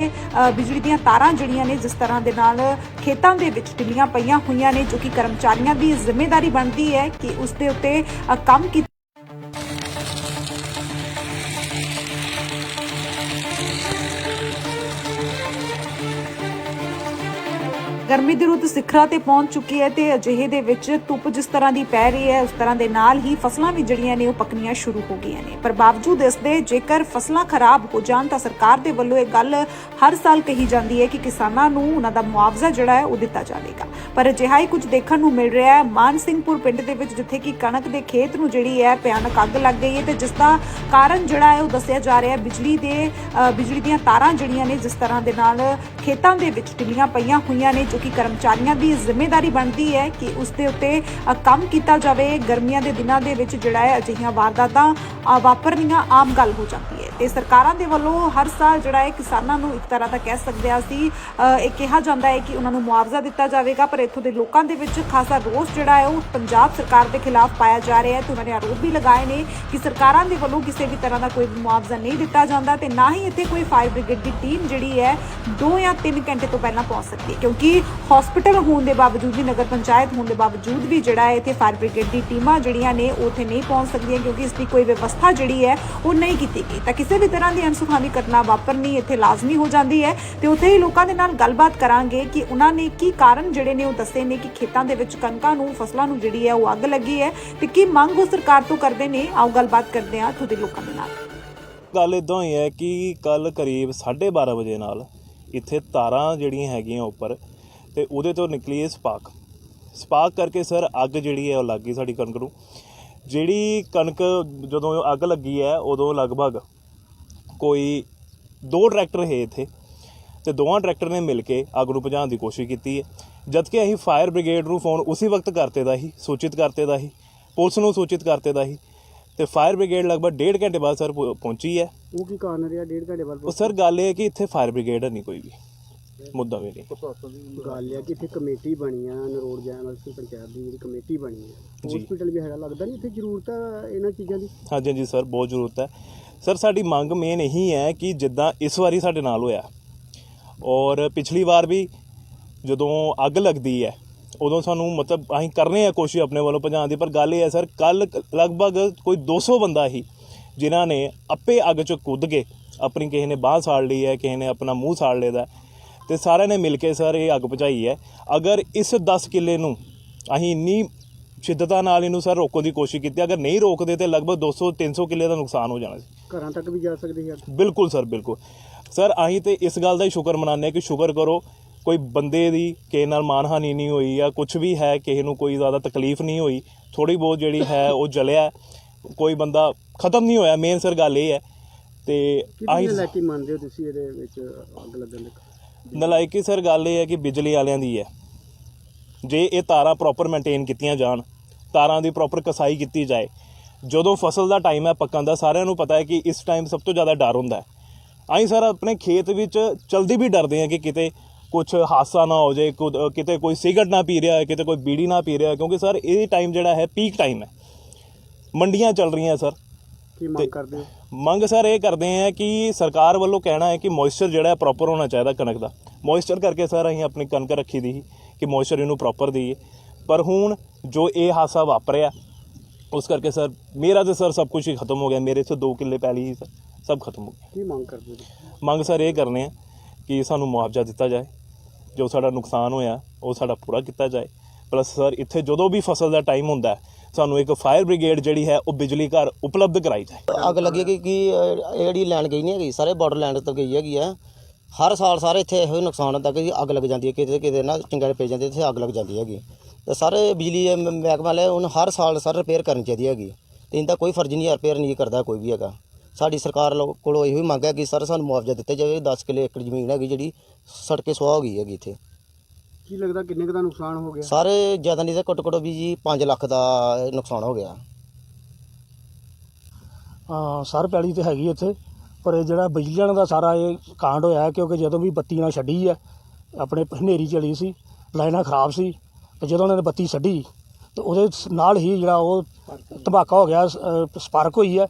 ਅ, ਬਿਜਲੀ ਦੀਆਂ ਤਾਰਾਂ ਜਿਹੜੀਆਂ ਨੇ ਜਿਸ ਤਰ੍ਹਾਂ ਦੇ ਨਾਲ ਖੇਤਾਂ ਦੇ ਵਿੱਚ ਢਿੱਲੀਆਂ ਪਈਆਂ ਹੋਈਆਂ ਨੇ ਜੋ ਕਿ ਕਰਮਚਾਰੀਆਂ ਦੀ ਜ਼ਿੰਮੇਵਾਰੀ ਬਣਦੀ ਹੈ ਕਿ ਉਸ ਦੇ ਉੱਤੇ ਕੰਮ ਗਰਮੀ ਦੀ ਰੁੱਤ ਸਿਖਰਾਂ ਤੇ ਪਹੁੰਚ ਚੁੱਕੀ ਹੈ ਤੇ ਅਜਿਹੇ ਦੇ ਵਿੱਚ ਧੁੱਪ ਜਿਸ ਤਰ੍ਹਾਂ ਦੀ ਪੈ ਰਹੀ ਹੈ, ਉਸ ਤਰ੍ਹਾਂ ਦੇ ਨਾਲ ਹੀ ਫਸਲਾਂ ਵੀ ਜਿਹੜੀਆਂ ਨੇ ਉਹ ਪੱਕਣੀਆਂ ਸ਼ੁਰੂ ਹੋ ਗਈਆਂ ਨੇ। ਪਰ ਬਾਵਜੂਦ ਇਸ ਦੇ ਜੇਕਰ ਫਸਲਾਂ ਖਰਾਬ ਹੋ ਜਾਣ ਤਾਂ ਸਰਕਾਰ ਦੇ ਵੱਲੋਂ ਇਹ ਗੱਲ ਹਰ ਸਾਲ ਕਹੀ ਜਾਂਦੀ ਹੈ ਕਿ ਕਿਸਾਨਾਂ ਨੂੰ ਉਹਨਾਂ ਦਾ ਮੁਆਵਜ਼ਾ ਜਿਹੜਾ ਹੈ ਉਹ ਦਿੱਤਾ ਜਾਵੇਗਾ। ਪਰ ਅਜਿਹਾ ਹੀ ਕੁਝ ਦੇਖਣ ਨੂੰ ਮਿਲ ਰਿਹਾ ਹੈ, ਮਾਨ ਸਿੰਘਪੁਰ ਪਿੰਡ ਦੇ ਵਿੱਚ ਜਿੱਥੇ ਕਿ ਕਣਕ ਦੇ ਖੇਤ ਨੂੰ ਜਿਹੜੀ ਹੈ ਭਿਆਨਕ ਅੱਗ ਲੱਗ ਗਈ ਹੈ ਤੇ ਜਿਸ ਦਾ ਕਾਰਨ ਜਿਹੜਾ ਹੈ ਉਹ ਦੱਸਿਆ ਜਾ ਰਿਹਾ ਹੈ, ਬਿਜਲੀ ਦੇ ਬਿਜਲੀ ਦੀਆਂ ਤਾਰਾਂ ਜਿਹੜੀਆਂ ਨੇ ਜਿਸ ਤਰ੍ਹਾਂ ਦੇ ਨਾਲ ਖੇਤਾਂ ਦੇ ਵਿੱਚ ਢਿੱਲੀਆਂ ਪਈਆਂ ਹੋਈਆਂ ਨੇ, ਜੋ ਕਿ ਕਰਮਚਾਰੀਆਂ ਦੀ ਜ਼ਿੰਮੇਵਾਰੀ ਬਣਦੀ ਹੈ ਕਿ ਉਸ ਦੇ ਉੱਤੇ ਕੰਮ ਕੀਤਾ ਜਾਵੇ। ਗਰਮੀਆਂ ਦੇ ਦਿਨਾਂ ਦੇ ਵਿੱਚ ਜਿਹੜਾ ਹੈ, ਅਜਿਹੀਆਂ ਵਾਰਦਾਤਾਂ ਵਾਪਰਨੀਆਂ ਆਮ ਗੱਲ ਹੋ ਜਾਂਦੀ ਹੈ। ਤੇ ਸਰਕਾਰਾਂ ਦੇ ਵੱਲੋਂ ਹਰ ਸਾਲ ਜਿਹੜਾ ਹੈ, ਕਿਸਾਨਾਂ ਨੂੰ ਇੱਕ ਤਰ੍ਹਾਂ ਦਾ ਕਹਿ ਸਕਦੇ ਹਾਂ ਅਸੀਂ ਇਹ ਕਿਹਾ ਜਾਂਦਾ ਹੈ ਕਿ ਉਹਨਾਂ ਨੂੰ ਮੁਆਵਜ਼ਾ ਦਿੱਤਾ ਜਾਵੇਗਾ, ਪਰ ਇੱਥੋਂ ਦੇ ਲੋਕਾਂ ਦੇ ਵਿੱਚ ਖਾਸਾ ਰੋਸ ਜਿਹੜਾ ਹੈ, ਉਹ ਪੰਜਾਬ ਸਰਕਾਰ ਦੇ ਖਿਲਾਫ ਪਾਇਆ ਜਾ ਰਿਹਾ ਹੈ ਤੇ ਉਹਨਾਂ ਨੇ ਆਰੋਪ ਵੀ ਲਗਾਏ ਨੇ ਕਿ ਸਰਕਾਰਾਂ ਦੇ ਵੱਲੋਂ ਕਿਸੇ ਵੀ ਤਰ੍ਹਾਂ ਦਾ ਕੋਈ ਮੁਆਵਜ਼ਾ ਨਹੀਂ ਦਿੱਤਾ ਜਾਂਦਾ ਤੇ ਨਾ ਹੀ ਇੱਥੇ ਕੋਈ ਫਾਇਰ ਬ੍ਰਿਗੇਡ ਦੀ ਟੀਮ ਜਿਹੜੀ ਹੈ, ਦੋ ਜਾਂ 3 ਘੰਟੇ ਤੋਂ ਪਹਿਲਾਂ ਪਹੁੰਚ ਸਕਦੀ ਹੈ, ਕਿਉਂਕਿ ਹਸਪੀਟਲ ਹੋਣ ਦੇ ਬਾਵਜੂਦ ਵੀ, ਨਗਰ ਪੰਚਾਇਤ ਹੋਣ ਦੇ ਬਾਵਜੂਦ ਵੀ ਜਿਹੜਾ ਹੈ ਇੱਥੇ ਫਾਇਰ ਬ੍ਰਿਗੇਡ ਦੀ ਟੀਮਾਂ ਜਿਹੜੀਆਂ ਨੇ ਉੱਥੇ ਨਹੀਂ ਪਹੁੰਚ ਸਕਦੀਆਂ, ਕਿਉਂਕਿ ਇਸ ਦੀ ਕੋਈ ਵਿਵਸਥਾ ਜਿਹੜੀ ਹੈ, ਉਹ ਨਹੀਂ ਕੀਤੀ ਗਈ। ਤਾਂ ਕਿਸੇ ਵੀ ਤਰ੍ਹਾਂ ਦੀ ਅਨਸੁਖਾਵੀ ਘਟਨਾ ਵਾਪਰਨੀ ਇੱਥੇ ਲਾਜ਼ਮੀ ਹੋ ਜਾਂਦੀ ਹੈ ਤੇ ਉੱਥੇ ਹੀ ਲੋਕਾਂ ਦੇ ਨਾਲ ਗੱਲਬਾਤ ਕਰਾਂਗੇ ਕਿ ਉਹਨਾਂ ਨੇ ਕੀ ਕਾਰਨ ਜਿਹੜੇ ਨੇ ਉਹ ਦੱਸੇ ਨੇ ਕਿ ਖੇਤਾਂ ਦੇ ਵਿੱਚ ਕਣਕਾਂ ਨੂੰ, ਫਸਲਾਂ ਨੂੰ ਜਿਹੜੀ ਹੈ, ਉਹ ਅੱਗ ਲੱਗੀ ਹੈ ਤੇ ਕੀ ਮੰਗ ਉਹ ਸਰਕਾਰ ਤੋਂ ਕਰਦੇ ਨੇ? ਆਓ ਗੱਲਬਾਤ ਕਰਦੇ ਹਾਂ ਇੱਥੋਂ ਦੇ ਲੋਕਾਂ ਦੇ ਨਾਲ। ਗੱਲ ਇਦਾਂ ਹੀ ਹੈ ਕਿ ਕੱਲ ਕਰੀਬ 12:30 ਵਜੇ ਨਾਲ ਇੱਥੇ ਤਾਰਾਂ ਜਿਹੜੀਆਂ ਹੈਗੀਆਂ ਉੱਪਰ ਤੇ ਉਹਦੇ ਤੋਂ ਨਿਕਲੀ ਇਹ ਸਪਾਰਕ। ਸਪਾਰਕ ਕਰਕੇ ਸਰ ਅੱਗ ਜਿਹੜੀ ਹੈ ਉਹ ਲੱਗ ਗਈ ਸਾਡੀ ਕਣਕ ਨੂੰ। ਜਿਹੜੀ ਕਣਕ ਜਦੋਂ ਅੱਗ ਲੱਗੀ ਹੈ, ਉਦੋਂ ਲਗਭਗ ਕੋਈ ਦੋ ਟਰੈਕਟਰ ਹੈ ਇੱਥੇ ਤੇ ਦੋਵਾਂ ਟਰੈਕਟਰ ਨੇ ਮਿਲ ਕੇ ਅੱਗ ਨੂੰ ਬੁਝਾਉਣ ਦੀ ਕੋਸ਼ਿਸ਼ ਕੀਤੀ ਹੈ। ਜਦਕਿ ਅਸੀਂ ਫਾਇਰ ਬ੍ਰਿਗੇਡ ਨੂੰ ਫੋਨ ਉਸੇ ਵਕਤ ਕਰਤੇ ਦਾ ਹੀ ਸੂਚਿਤ ਕਰਤੇ ਦਾ ਹੀ ਪੁਲਿਸ ਨੂੰ ਸੂਚਿਤ ਕਰਤੇ ਦਾ ਹੀ ਤੇ ਫਾਇਰ ਬ੍ਰਿਗੇਡ ਲਗਭਗ ਡੇਢ ਘੰਟੇ ਬਾਅਦ ਸਰ ਪਹੁ- ਪਹੁੰਚੀ ਹੈ। ਉਹ ਕੀ ਕਾਰਨ ਰਿਹਾ ਡੇਢ ਘੰਟੇ ਬਾਅਦ? ਉਹ ਸਰ ਗੱਲ ਇਹ ਹੈ ਕਿ ਇੱਥੇ ਫਾਇਰ ਬ੍ਰਿਗੇਡ ਨਹੀਂ ਕੋਈ ਵੀ। ਮੁੱਦਾ ਵੀ ਨਹੀਂ। ਗੱਲ ਹੈ ਕਿ ਇੱਥੇ ਕਮੇਟੀ ਬਣੀ ਆ ਨਰੋੜ ਜੈਮਲਸੀ ਪੰਚਾਇਤ ਦੀ ਜਿਹੜੀ ਕਮੇਟੀ ਬਣੀ ਆ। ਜੀ। ਹਸਪੀਟਲ ਵੀ ਹੈਗਾ ਲੱਗਦਾ ਨਹੀਂ ਇੱਥੇ ਜ਼ਰੂਰਤ ਆ ਇਹਨਾਂ ਚੀਜ਼ਾਂ ਦੀ? ਹਾਂਜੀ ਹਾਂਜੀ ਸਰ ਬਹੁਤ ਜ਼ਰੂਰਤ ਹੈ। ਸਰ ਸਾਡੀ ਮੰਗ ਮੇਨ ਇਹੀ ਹੈ ਕਿ ਜਿੱਦਾਂ ਇਸ ਵਾਰੀ ਸਾਡੇ ਨਾਲ ਹੋਇਆ ਔਰ ਪਿਛਲੀ ਵਾਰ ਵੀ ਜਦੋਂ ਅੱਗ ਲੱਗਦੀ ਹੈ ਉਦੋਂ ਸਾਨੂੰ ਮਤਲਬ ਅਸੀਂ ਕਰਨੇ ਆ ਕੋਸ਼ਿਸ਼ ਆਪਣੇ ਵੱਲੋਂ ਭਜਾਉਣ ਦੀ ਪਰ ਗੱਲ ਇਹ ਹੈ ਸਰ ਕੱਲ ਲਗਭਗ ਕੋਈ 200 ਬੰਦਾ ਹੀ ਜਿਨ੍ਹਾਂ ਨੇ ਆਪੇ ਅੱਗ 'ਚ ਕੁੱਦ ਕੇ ਆਪਣੀ ਕਿਸੇ ਨੇ ਬਾਹ ਸਾੜ ਲਈ ਹੈ ਕਿਸੇ ਨੇ ਆਪਣਾ ਮੂੰਹ ਸਾੜ ਲਿਆ ਤੇ ਸਾਰਿਆਂ ਨੇ ਮਿਲ ਕੇ ਸਰ ਇਹ ਅੱਗ ਬੁਝਾਈ ਹੈ। ਅਗਰ ਇਸ 10 ਕਿੱਲੇ ਨੂੰ ਅਸੀਂ ਇੰਨੀ ਸ਼ਿੱਦਤਾਂ ਨਾਲ ਇਹਨੂੰ ਸਰ ਰੋਕਣ ਦੀ ਕੋਸ਼ਿਸ਼ ਕੀਤੀ ਅਗਰ ਨਹੀਂ ਰੋਕਦੇ ਤੇ ਲਗਭਗ 200 300 ਕਿੱਲੇ ਦਾ ਨੁਕਸਾਨ ਹੋ ਜਾਣਾ ਸੀ। ਘਰਾਂ ਤੱਕ ਵੀ ਜਾ ਸਕਦੇ ਸੀ ਅੱਗ ਬਿਲਕੁਲ ਸਰ ਬਿਲਕੁਲ। ਸਰ ਅਸੀਂ ਤੇ ਇਸ ਗੱਲ ਦਾ ਹੀ ਸ਼ੁਕਰ ਮਨਾਉਂਦੇ ਹਾਂ ਕਿ ਸ਼ੁਕਰ ਕਰੋ ਕੋਈ ਬੰਦੇ ਦੀ ਕਿਸੇ ਨਾਲ ਮਾਨਹਾਨੀ ਨਹੀਂ ਹੋਈ ਜਾਂ ਕੁਝ ਵੀ ਹੈ ਕਿਸੇ ਨੂੰ ਕੋਈ ਜ਼ਿਆਦਾ ਤਕਲੀਫ ਨਹੀਂ ਹੋਈ ਥੋੜੀ ਬਹੁਤ ਜਿਹੜੀ ਹੈ ਉਹ ਜਲਿਆ। ਕੋਈ ਬੰਦਾ ਖਤਮ ਨਹੀਂ ਹੋਇਆ ਮੇਨ ਸਰ ਗੱਲ ਇਹ ਹੈ। ਤੇ ਕਿਹਦੀ ਅਸੀਂ ਲੈ ਕੇ ਮੰਨਦੇ ਹੋ ਤੁਸੀਂ ਇਹਦੇ ਵਿੱਚ ਅੱਗ ਲੱਗਣ ਦੇ ਨਲਾਇਕੀ ਸਰ ਗੱਲ ਇਹ ਹੈ ਕਿ ਬਿਜਲੀ ਵਾਲਿਆਂ ਦੀ ਹੈ। ਜੇ ਇਹ ਤਾਰਾਂ ਪ੍ਰੋਪਰ ਮੇਨਟੇਨ ਕੀਤੀਆਂ ਜਾਣ ਤਾਰਾਂ ਦੀ ਪ੍ਰੋਪਰ ਕਸਾਈ ਕੀਤੀ ਜਾਏ ਜਦੋਂ ਫਸਲ ਦਾ ਟਾਈਮ ਹੈ ਪੱਕਣ ਦਾ ਸਾਰਿਆਂ ਨੂੰ ਪਤਾ ਹੈ ਕਿ ਇਸ ਟਾਈਮ ਸਭ ਤੋਂ ਜ਼ਿਆਦਾ ਡਰ ਹੁੰਦਾ ਹੈ। ਅਸੀਂ ਸਰ ਆਪਣੇ ਖੇਤ ਵਿੱਚ ਚਲਦੀ ਵੀ ਡਰਦੇ ਹਾਂ ਕਿ ਕਿਤੇ ਕੁਝ ਹਾਦਸਾ ਨਾ ਹੋ ਜਾਏ ਕਿਤੇ ਕੋਈ ਸਿਗਰਟ ਨਾ ਪੀ ਰਿਹਾ ਹੈ ਕਿਤੇ ਕੋਈ ਬੀੜੀ ਨਾ ਪੀ ਰਿਹਾ ਹੈ ਕਿਉਂਕਿ ਸਰ ਇਹ ਟਾਈਮ ਜਿਹੜਾ ਹੈ ਪੀਕ ਟਾਈਮ ਹੈ। ਮੰਡੀਆਂ ਚੱਲ ਰਹੀਆਂ ਸਰ। ਕੀ ਮੰਗ ਕਰਦੇ ਹੋ? ਮੰਗ ਸਰ ਇਹ ਕਰਦੇ ਆ ਕਿ ਸਰਕਾਰ ਵੱਲੋਂ ਕਹਿਣਾ ਹੈ ਕਿ ਮੋਇਸਚਰ ਜਿਹੜਾ ਹੈ ਪ੍ਰੋਪਰ ਹੋਣਾ ਚਾਹੀਦਾ ਕਣਕ ਦਾ। ਮੋਇਸਚਰ ਕਰਕੇ ਸਰ ਅਸੀਂ ਆਪਣੀ ਕਣਕ ਰੱਖੀ ਦੀ ਕਿ ਮੋਇਸਚਰ ਇਹਨੂੰ ਪ੍ਰੋਪਰ ਦਈਏ। ਪਰ ਹੁਣ ਜੋ ਇਹ ਹਾਸਾ ਵਾਪਰਿਆ ਉਸ ਕਰਕੇ ਸਰ ਮੇਰਾ ਤੇ ਸਰ ਸਭ ਕੁਝ ਹੀ ਖਤਮ ਹੋ ਗਿਆ। ਮੇਰੇ ਤੋਂ 2 ਕਿੱਲੇ ਪੈਲੀ ਸੀ ਸਰ ਸਭ ਖਤਮ ਹੋ ਗਿਆ ਕੀ ਮੰਗ ਕਰਦੇ ਹੋ? ਮੰਗ ਸਰ ਇਹ ਕਰਨੇ ਆ ਕਿ ਸਾਨੂੰ ਮੁਆਵਜ਼ਾ ਦਿੱਤਾ ਜਾਏ। ਜੋ ਸਾਡਾ ਨੁਕਸਾਨ ਹੋਇਆ, ਉਹ ਸਾਡਾ ਪੂਰਾ ਕੀਤਾ ਜਾਏ। ਪਲੱਸ ਸਰ ਇੱਥੇ ਜਦੋਂ ਵੀ ਫਸਲ ਦਾ ਟਾਈਮ ਹੁੰਦਾ ਸਾਨੂੰ ਇੱਕ ਫਾਇਰ ਬ੍ਰਿਗੇਡ ਜਿਹੜੀ ਹੈ, ਉਹ ਬਿਜਲੀ ਘਰ ਉਪਲਬਧ ਕਰਾਈ ਜਾਏ। ਅੱਗ ਲੱਗੀ ਕਿ ਇਹ ਜਿਹੜੀ ਲੈਣ ਗਈ ਨਹੀਂ ਹੈਗੀ, ਸਾਰੇ ਬਾਰਡਰ ਲੈਂਡ ਤੋਂ ਗਈ ਹੈਗੀ ਹੈ। ਹਰ ਸਾਲ ਸਾਰੇ ਇੱਥੇ ਇਹੋ ਹੀ ਨੁਕਸਾਨ ਹੁੰਦਾ ਕਿ ਅੱਗ ਲੱਗ ਜਾਂਦੀ ਹੈ, ਕਿਤੇ ਕਿਤੇ ਨਾ ਚੰਗਾਰੇ ਪੈ ਜਾਂਦੇ, ਇੱਥੇ ਅੱਗ ਲੱਗ ਜਾਂਦੀ ਹੈਗੀ। ਤੇ ਸਾਰੇ ਬਿਜਲੀ ਮਹਿਕਮਾ ਮ- ਵਾਲੇ ਉਹਨੂੰ ਹਰ ਸਾਲ, ਸਰ ਰਿਪੇਅਰ ਕਰਨੀ ਚਾਹੀਦੀ ਹੈਗੀ। ਤੇ ਇਹਦਾ ਕੋਈ ਫਰਜ਼ ਨਹੀਂ ਰਿਪੇਅਰ ਨਹੀਂ ਕਰਦਾ ਕੋਈ ਵੀ ਹੈਗਾ। ਸਾਡੀ ਸਰਕਾਰ ਲੋ- ਕੋਲੋਂ ਇਹੋ ਹੀ ਮੰਗ ਹੈ ਕਿ ਸਰ ਸਾਨੂੰ ਮੁਆਵਜ਼ਾ ਦਿੱਤਾ ਜਾਵੇ 10 ਕਿੱਲੇ ਏਕੜ ਜ਼ਮੀਨ ਹੈਗੀ ਜਿਹੜੀ ਸੜ ਕੇ ਸੁਆਹ ਹੋ ਗਈ ਹੈਗੀ ਇੱਥੇ। ਕੀ ਲੱਗਦਾ ਕਿੰਨੇ ਕੁ ਦਾ ਨੁਕਸਾਨ ਹੋ ਗਿਆ? ਸਾਰੇ ਜ਼ਿਆਦਾ ਨਹੀਂ ਤਾਂ ਘੱਟੋ ਘੱਟ ਵੀ ਜੀ 5 ਲੱਖ ਦਾ ਨੁਕਸਾਨ ਹੋ ਗਿਆ। ਹਾਂ ਸਰ ਪੈਲੀ ਤੇ ਹੈਗੀ ਇੱਥੇ ਪਰ ਇਹ ਜਿਹੜਾ ਬਿਜਲੀ ਵਾਲਿਆਂ ਦਾ ਸਾਰਾ ਇਹ ਕਾਂਡ ਹੋਇਆ ਹੈ ਕਿਉਂਕਿ ਜਦੋਂ ਵੀ ਬੱਤੀ ਨਾਲ ਛੱਡੀ ਹੈ ਆਪਣੇ ਹਨੇਰੀ ਚਲੀ ਸੀ ਲਾਈਨਾਂ ਖਰਾਬ ਸੀ ਤੇ ਜਦੋਂ ਉਹਨਾਂ ਨੇ ਬੱਤੀ ਛੱਡੀ ਤੇ ਉਹਦੇ ਸ- ਨਾਲ ਹੀ ਜਿਹੜਾ ਉਹ ਧਮਾਕਾ ਹੋ ਗਿਆ ਸਪਾਰਕ ਹੋਈ ਹੈ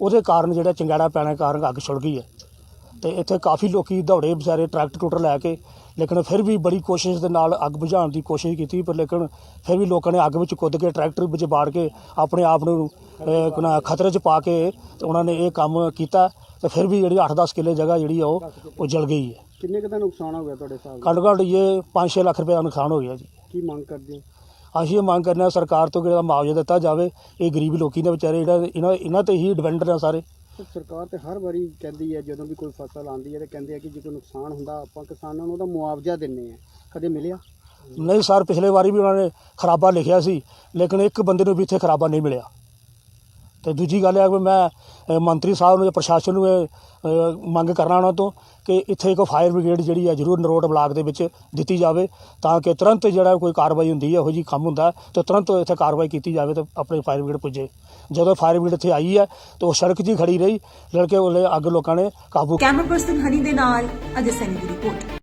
ਉਹਦੇ ਕਾਰਨ ਜਿਹੜਾ ਚੰਗਾੜਾ ਪੈਣ ਕਾਰਨ ਅੱਗ ਛੁੜ ਗਈ ਹੈ। ਤੇ ਇੱਥੇ ਕਾਫੀ ਲੋਕੀ ਦੌੜੇ ਵਿਚਾਰੇ ਟਰੈਕਟਰ ਟਰੂਕਟਰ ਲੈ ਕੇ ਲੇਕਿਨ ਫਿਰ ਵੀ ਬੜੀ ਕੋਸ਼ਿਸ਼ ਦੇ ਨਾਲ ਅੱਗ ਬੁਝਾਉਣ ਦੀ ਕੋਸ਼ਿਸ਼ ਕੀਤੀ ਪਰ ਲੇਕਿਨ ਫਿਰ ਵੀ ਲੋਕਾਂ ਨੇ ਅੱਗ ਵਿੱਚ ਕੁੱਦ ਕੇ ਟਰੈਕਟਰ ਵਿੱਚ ਬਾੜ ਕੇ ਆਪਣੇ ਆਪ ਨੂੰ ਖਤਰੇ 'ਚ ਪਾ ਕੇ ਤੇ ਉਹਨਾਂ ਨੇ ਇਹ ਕੰਮ ਕੀਤਾ ਤੇ ਫਿਰ ਵੀ ਜਿਹੜੀ 8-10 ਕਿੱਲੇ ਜਗ੍ਹਾ ਜਿਹੜੀ ਆ ਉਹ ਉਹ ਜਲ ਗਈ ਹੈ। ਕਿੰਨੇ ਕੁ ਦਾ ਨੁਕਸਾਨ ਹੋ ਗਿਆ ਤੁਹਾਡੇ ਹਿਸਾਬ ਨਾਲ? ਘੱਟੋ ਘੱਟ ਇਹ 5-6 ਲੱਖ ਰੁਪਏ ਦਾ ਨੁਕਸਾਨ ਹੋ ਗਿਆ ਜੀ। ਕੀ ਮੰਗ ਕਰਦੇ ਹੋ? ਅਸੀਂ ਇਹ ਮੰਗ ਕਰਨੇ ਆ ਸਰਕਾਰ ਤੋਂ ਕਿ ਇਹਦਾ ਮੁਆਵਜ਼ਾ ਦਿੱਤਾ ਜਾਵੇ। ਇਹ ਗਰੀਬ ਲੋਕੀ ਨੇ ਵਿਚਾਰੇ ਜਿਹੜਾ ਇਹਨਾਂ ਇਹਨਾਂ ਤੇ ਹੀ ਡਿਪੈਂਡ ਨੇ ਸਾਰੇ। ਸਰਕਾਰ ਤੇ ਹਰ ਵਾਰੀ ਕਹਿੰਦੀ ਹੈ ਜਦੋਂ ਵੀ ਕੋਈ ਫਸਲ ਆਉਂਦੀ ਹੈ ਤੇ ਕਹਿੰਦੇ ਆ ਕਿ ਜੇ ਕੋਈ ਨੁਕਸਾਨ ਹੁੰਦਾ ਆਪਾਂ ਕਿਸਾਨਾਂ ਨੂੰ ਉਹਦਾ ਮੁਆਵਜ਼ਾ ਦਿੰਨੇ ਆ ਕਦੇ ਮਿਲਿਆ? ਨਹੀਂ ਸਰ ਪਿਛਲੇ ਵਾਰੀ ਵੀ ਉਹਨਾਂ ਨੇ ਖਰਾਬਾ ਲਿਖਿਆ ਸੀ ਲੇਕਿਨ ਇੱਕ ਬੰਦੇ ਨੂੰ ਵੀ ਇੱਥੇ ਖਰਾਬਾ ਨਹੀਂ ਮਿਲਿਆ। ਤੇ ਦੂਜੀ ਗੱਲ ਹੈ ਕਿ ਮੈਂ ਅ, ਮੰਤਰੀ ਸਾਹਿਬ ਨੂੰ ਜਾਂ ਪ੍ਰਸ਼ਾਸਨ ਨੂੰ ਇਹ ਅ, ਮੰਗ ਕਰਨਾ ਉਹਨਾਂ ਤੋਂ ਕਿ ਇੱਥੇ ਇੱਕ ਫਾਇਰ ਬ੍ਰਿਗੇਡ ਜਿਹੜੀ ਹੈ ਜ਼ਰੂਰ ਨਰੋਟ ਬਲਾਕ ਦੇ ਵਿੱਚ ਦਿੱਤੀ ਜਾਵੇ ਤਾਂ ਕਿ ਤੁਰੰਤ ਜਿਹੜਾ ਕੋਈ ਕਾਰਵਾਈ ਹੁੰਦੀ ਹੈ ਇਹੋ ਜੀ ਕੰਮ ਹੁੰਦਾ ਹੈ ਤਾਂ ਤੁਰੰਤ ਇੱਥੇ ਕਾਰਵਾਈ ਕੀਤੀ ਜਾਵੇ ਤੇ ਆਪਣੇ ਫਾਇਰ ਬ੍ਰਿਗੇਡ ਪੁੱਜੇ। ਜਦੋਂ ਫਾਇਰ ਬ੍ਰਿਗੇਡ ਇੱਥੇ ਆਈ ਹੈ ਤਾਂ ਉਹ ਸੜਕ 'ਚ ਹੀ ਖੜੀ ਰਹੀ ਲੜਕੇ ਉਹਲੇ ਅੱਗ ਲੋਕਾਂ ਨੇ ਕਾਬੂ ਕੈਮਰਾ ਪਰਸਨ ਹਨੀ ਦੇ ਨਾਲ ਅਜੇ ਸੈਨੀ ਦੀ ਰਿਪੋਰਟ।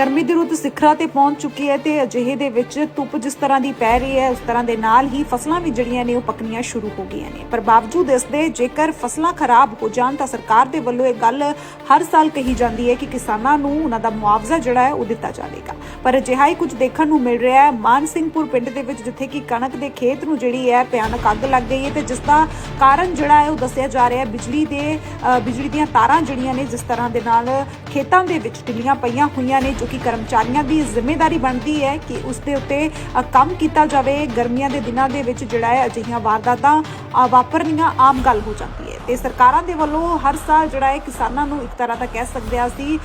ਗਰਮੀ ਦੀ ਰੁੱਤ ਸਿਖਰਾਂ ਤੇ ਪਹੁੰਚ ਚੁੱਕੀ ਹੈ ਤੇ ਅਜਿਹੇ ਦੇ ਵਿੱਚ ਧੁੱਪ ਜਿਸ ਤਰ੍ਹਾਂ ਦੀ ਪੈ ਰਹੀ ਹੈ, ਉਸ ਤਰ੍ਹਾਂ ਦੇ ਨਾਲ ਹੀ ਫਸਲਾਂ ਵੀ ਜਿਹੜੀਆਂ ਨੇ ਉਹ ਪੱਕਣੀਆਂ ਸ਼ੁਰੂ ਹੋ ਗਈਆਂ ਨੇ। ਪਰ ਬਾਵਜੂਦ ਇਸ ਦੇ ਜੇਕਰ ਫਸਲਾਂ ਖਰਾਬ ਹੋ ਜਾਣ ਤਾਂ ਸਰਕਾਰ ਦੇ ਵੱਲੋਂ ਇਹ ਗੱਲ ਹਰ ਸਾਲ ਕਹੀ ਜਾਂਦੀ ਹੈ ਕਿ ਕਿਸਾਨਾਂ ਨੂੰ ਉਹਨਾਂ ਦਾ ਮੁਆਵਜ਼ਾ ਜਿਹੜਾ ਹੈ ਉਹ ਦਿੱਤਾ ਜਾਵੇਗਾ। ਪਰ ਅਜਿਹਾ ਹੀ ਕੁਝ ਦੇਖਣ ਨੂੰ ਮਿਲ ਰਿਹਾ ਹੈ, ਮਾਨ ਸਿੰਘਪੁਰ ਪਿੰਡ ਦੇ ਵਿੱਚ ਜਿੱਥੇ ਕਿ ਕਣਕ ਦੇ ਖੇਤ ਨੂੰ ਜਿਹੜੀ ਹੈ ਭਿਆਨਕ ਅੱਗ ਲੱਗ ਗਈ ਹੈ ਤੇ ਜਿਸ ਦਾ ਕਾਰਨ ਜਿਹੜਾ ਹੈ ਉਹ ਦੱਸਿਆ ਜਾ ਰਿਹਾ ਹੈ, ਬਿਜਲੀ ਦੇ ਬਿਜਲੀ ਦੀਆਂ ਤਾਰਾਂ ਜਿਹੜੀਆਂ ਨੇ ਜਿਸ ਤਰ੍ਹਾਂ ਦੇ ਨਾਲ ਖੇਤਾਂ ਦੇ ਵਿੱਚ ਢਿੱਲੀਆਂ ਪਈਆਂ ਹੋਈਆਂ ਨੇ ਜੋ ਕਿ ਕਰਮਚਾਰੀਆਂ ਦੀ ਜ਼ਿੰਮੇਵਾਰੀ ਬਣਦੀ ਹੈ ਕਿ ਉਸ ਦੇ ਉੱਤੇ ਕੰਮ ਕੀਤਾ ਜਾਵੇ। ਗਰਮੀਆਂ ਦੇ ਦਿਨਾਂ ਦੇ ਵਿੱਚ ਜਿਹੜਾ ਹੈ ਅਜਿਹੀਆਂ ਵਾਰਦਾਤਾਂ ਵਾਪਰਨੀਆਂ ਆਮ ਗੱਲ ਹੋ ਜਾਂਦੀ ਹੈ। ਤੇ ਸਰਕਾਰਾਂ ਦੇ ਵੱਲੋਂ ਹਰ ਸਾਲ ਜਿਹੜਾ ਹੈ ਕਿਸਾਨਾਂ ਨੂੰ ਇੱਕ ਤਰ੍ਹਾਂ ਦਾ ਕਹਿ ਸਕਦੇ ਹਾਂ ਅਸੀਂ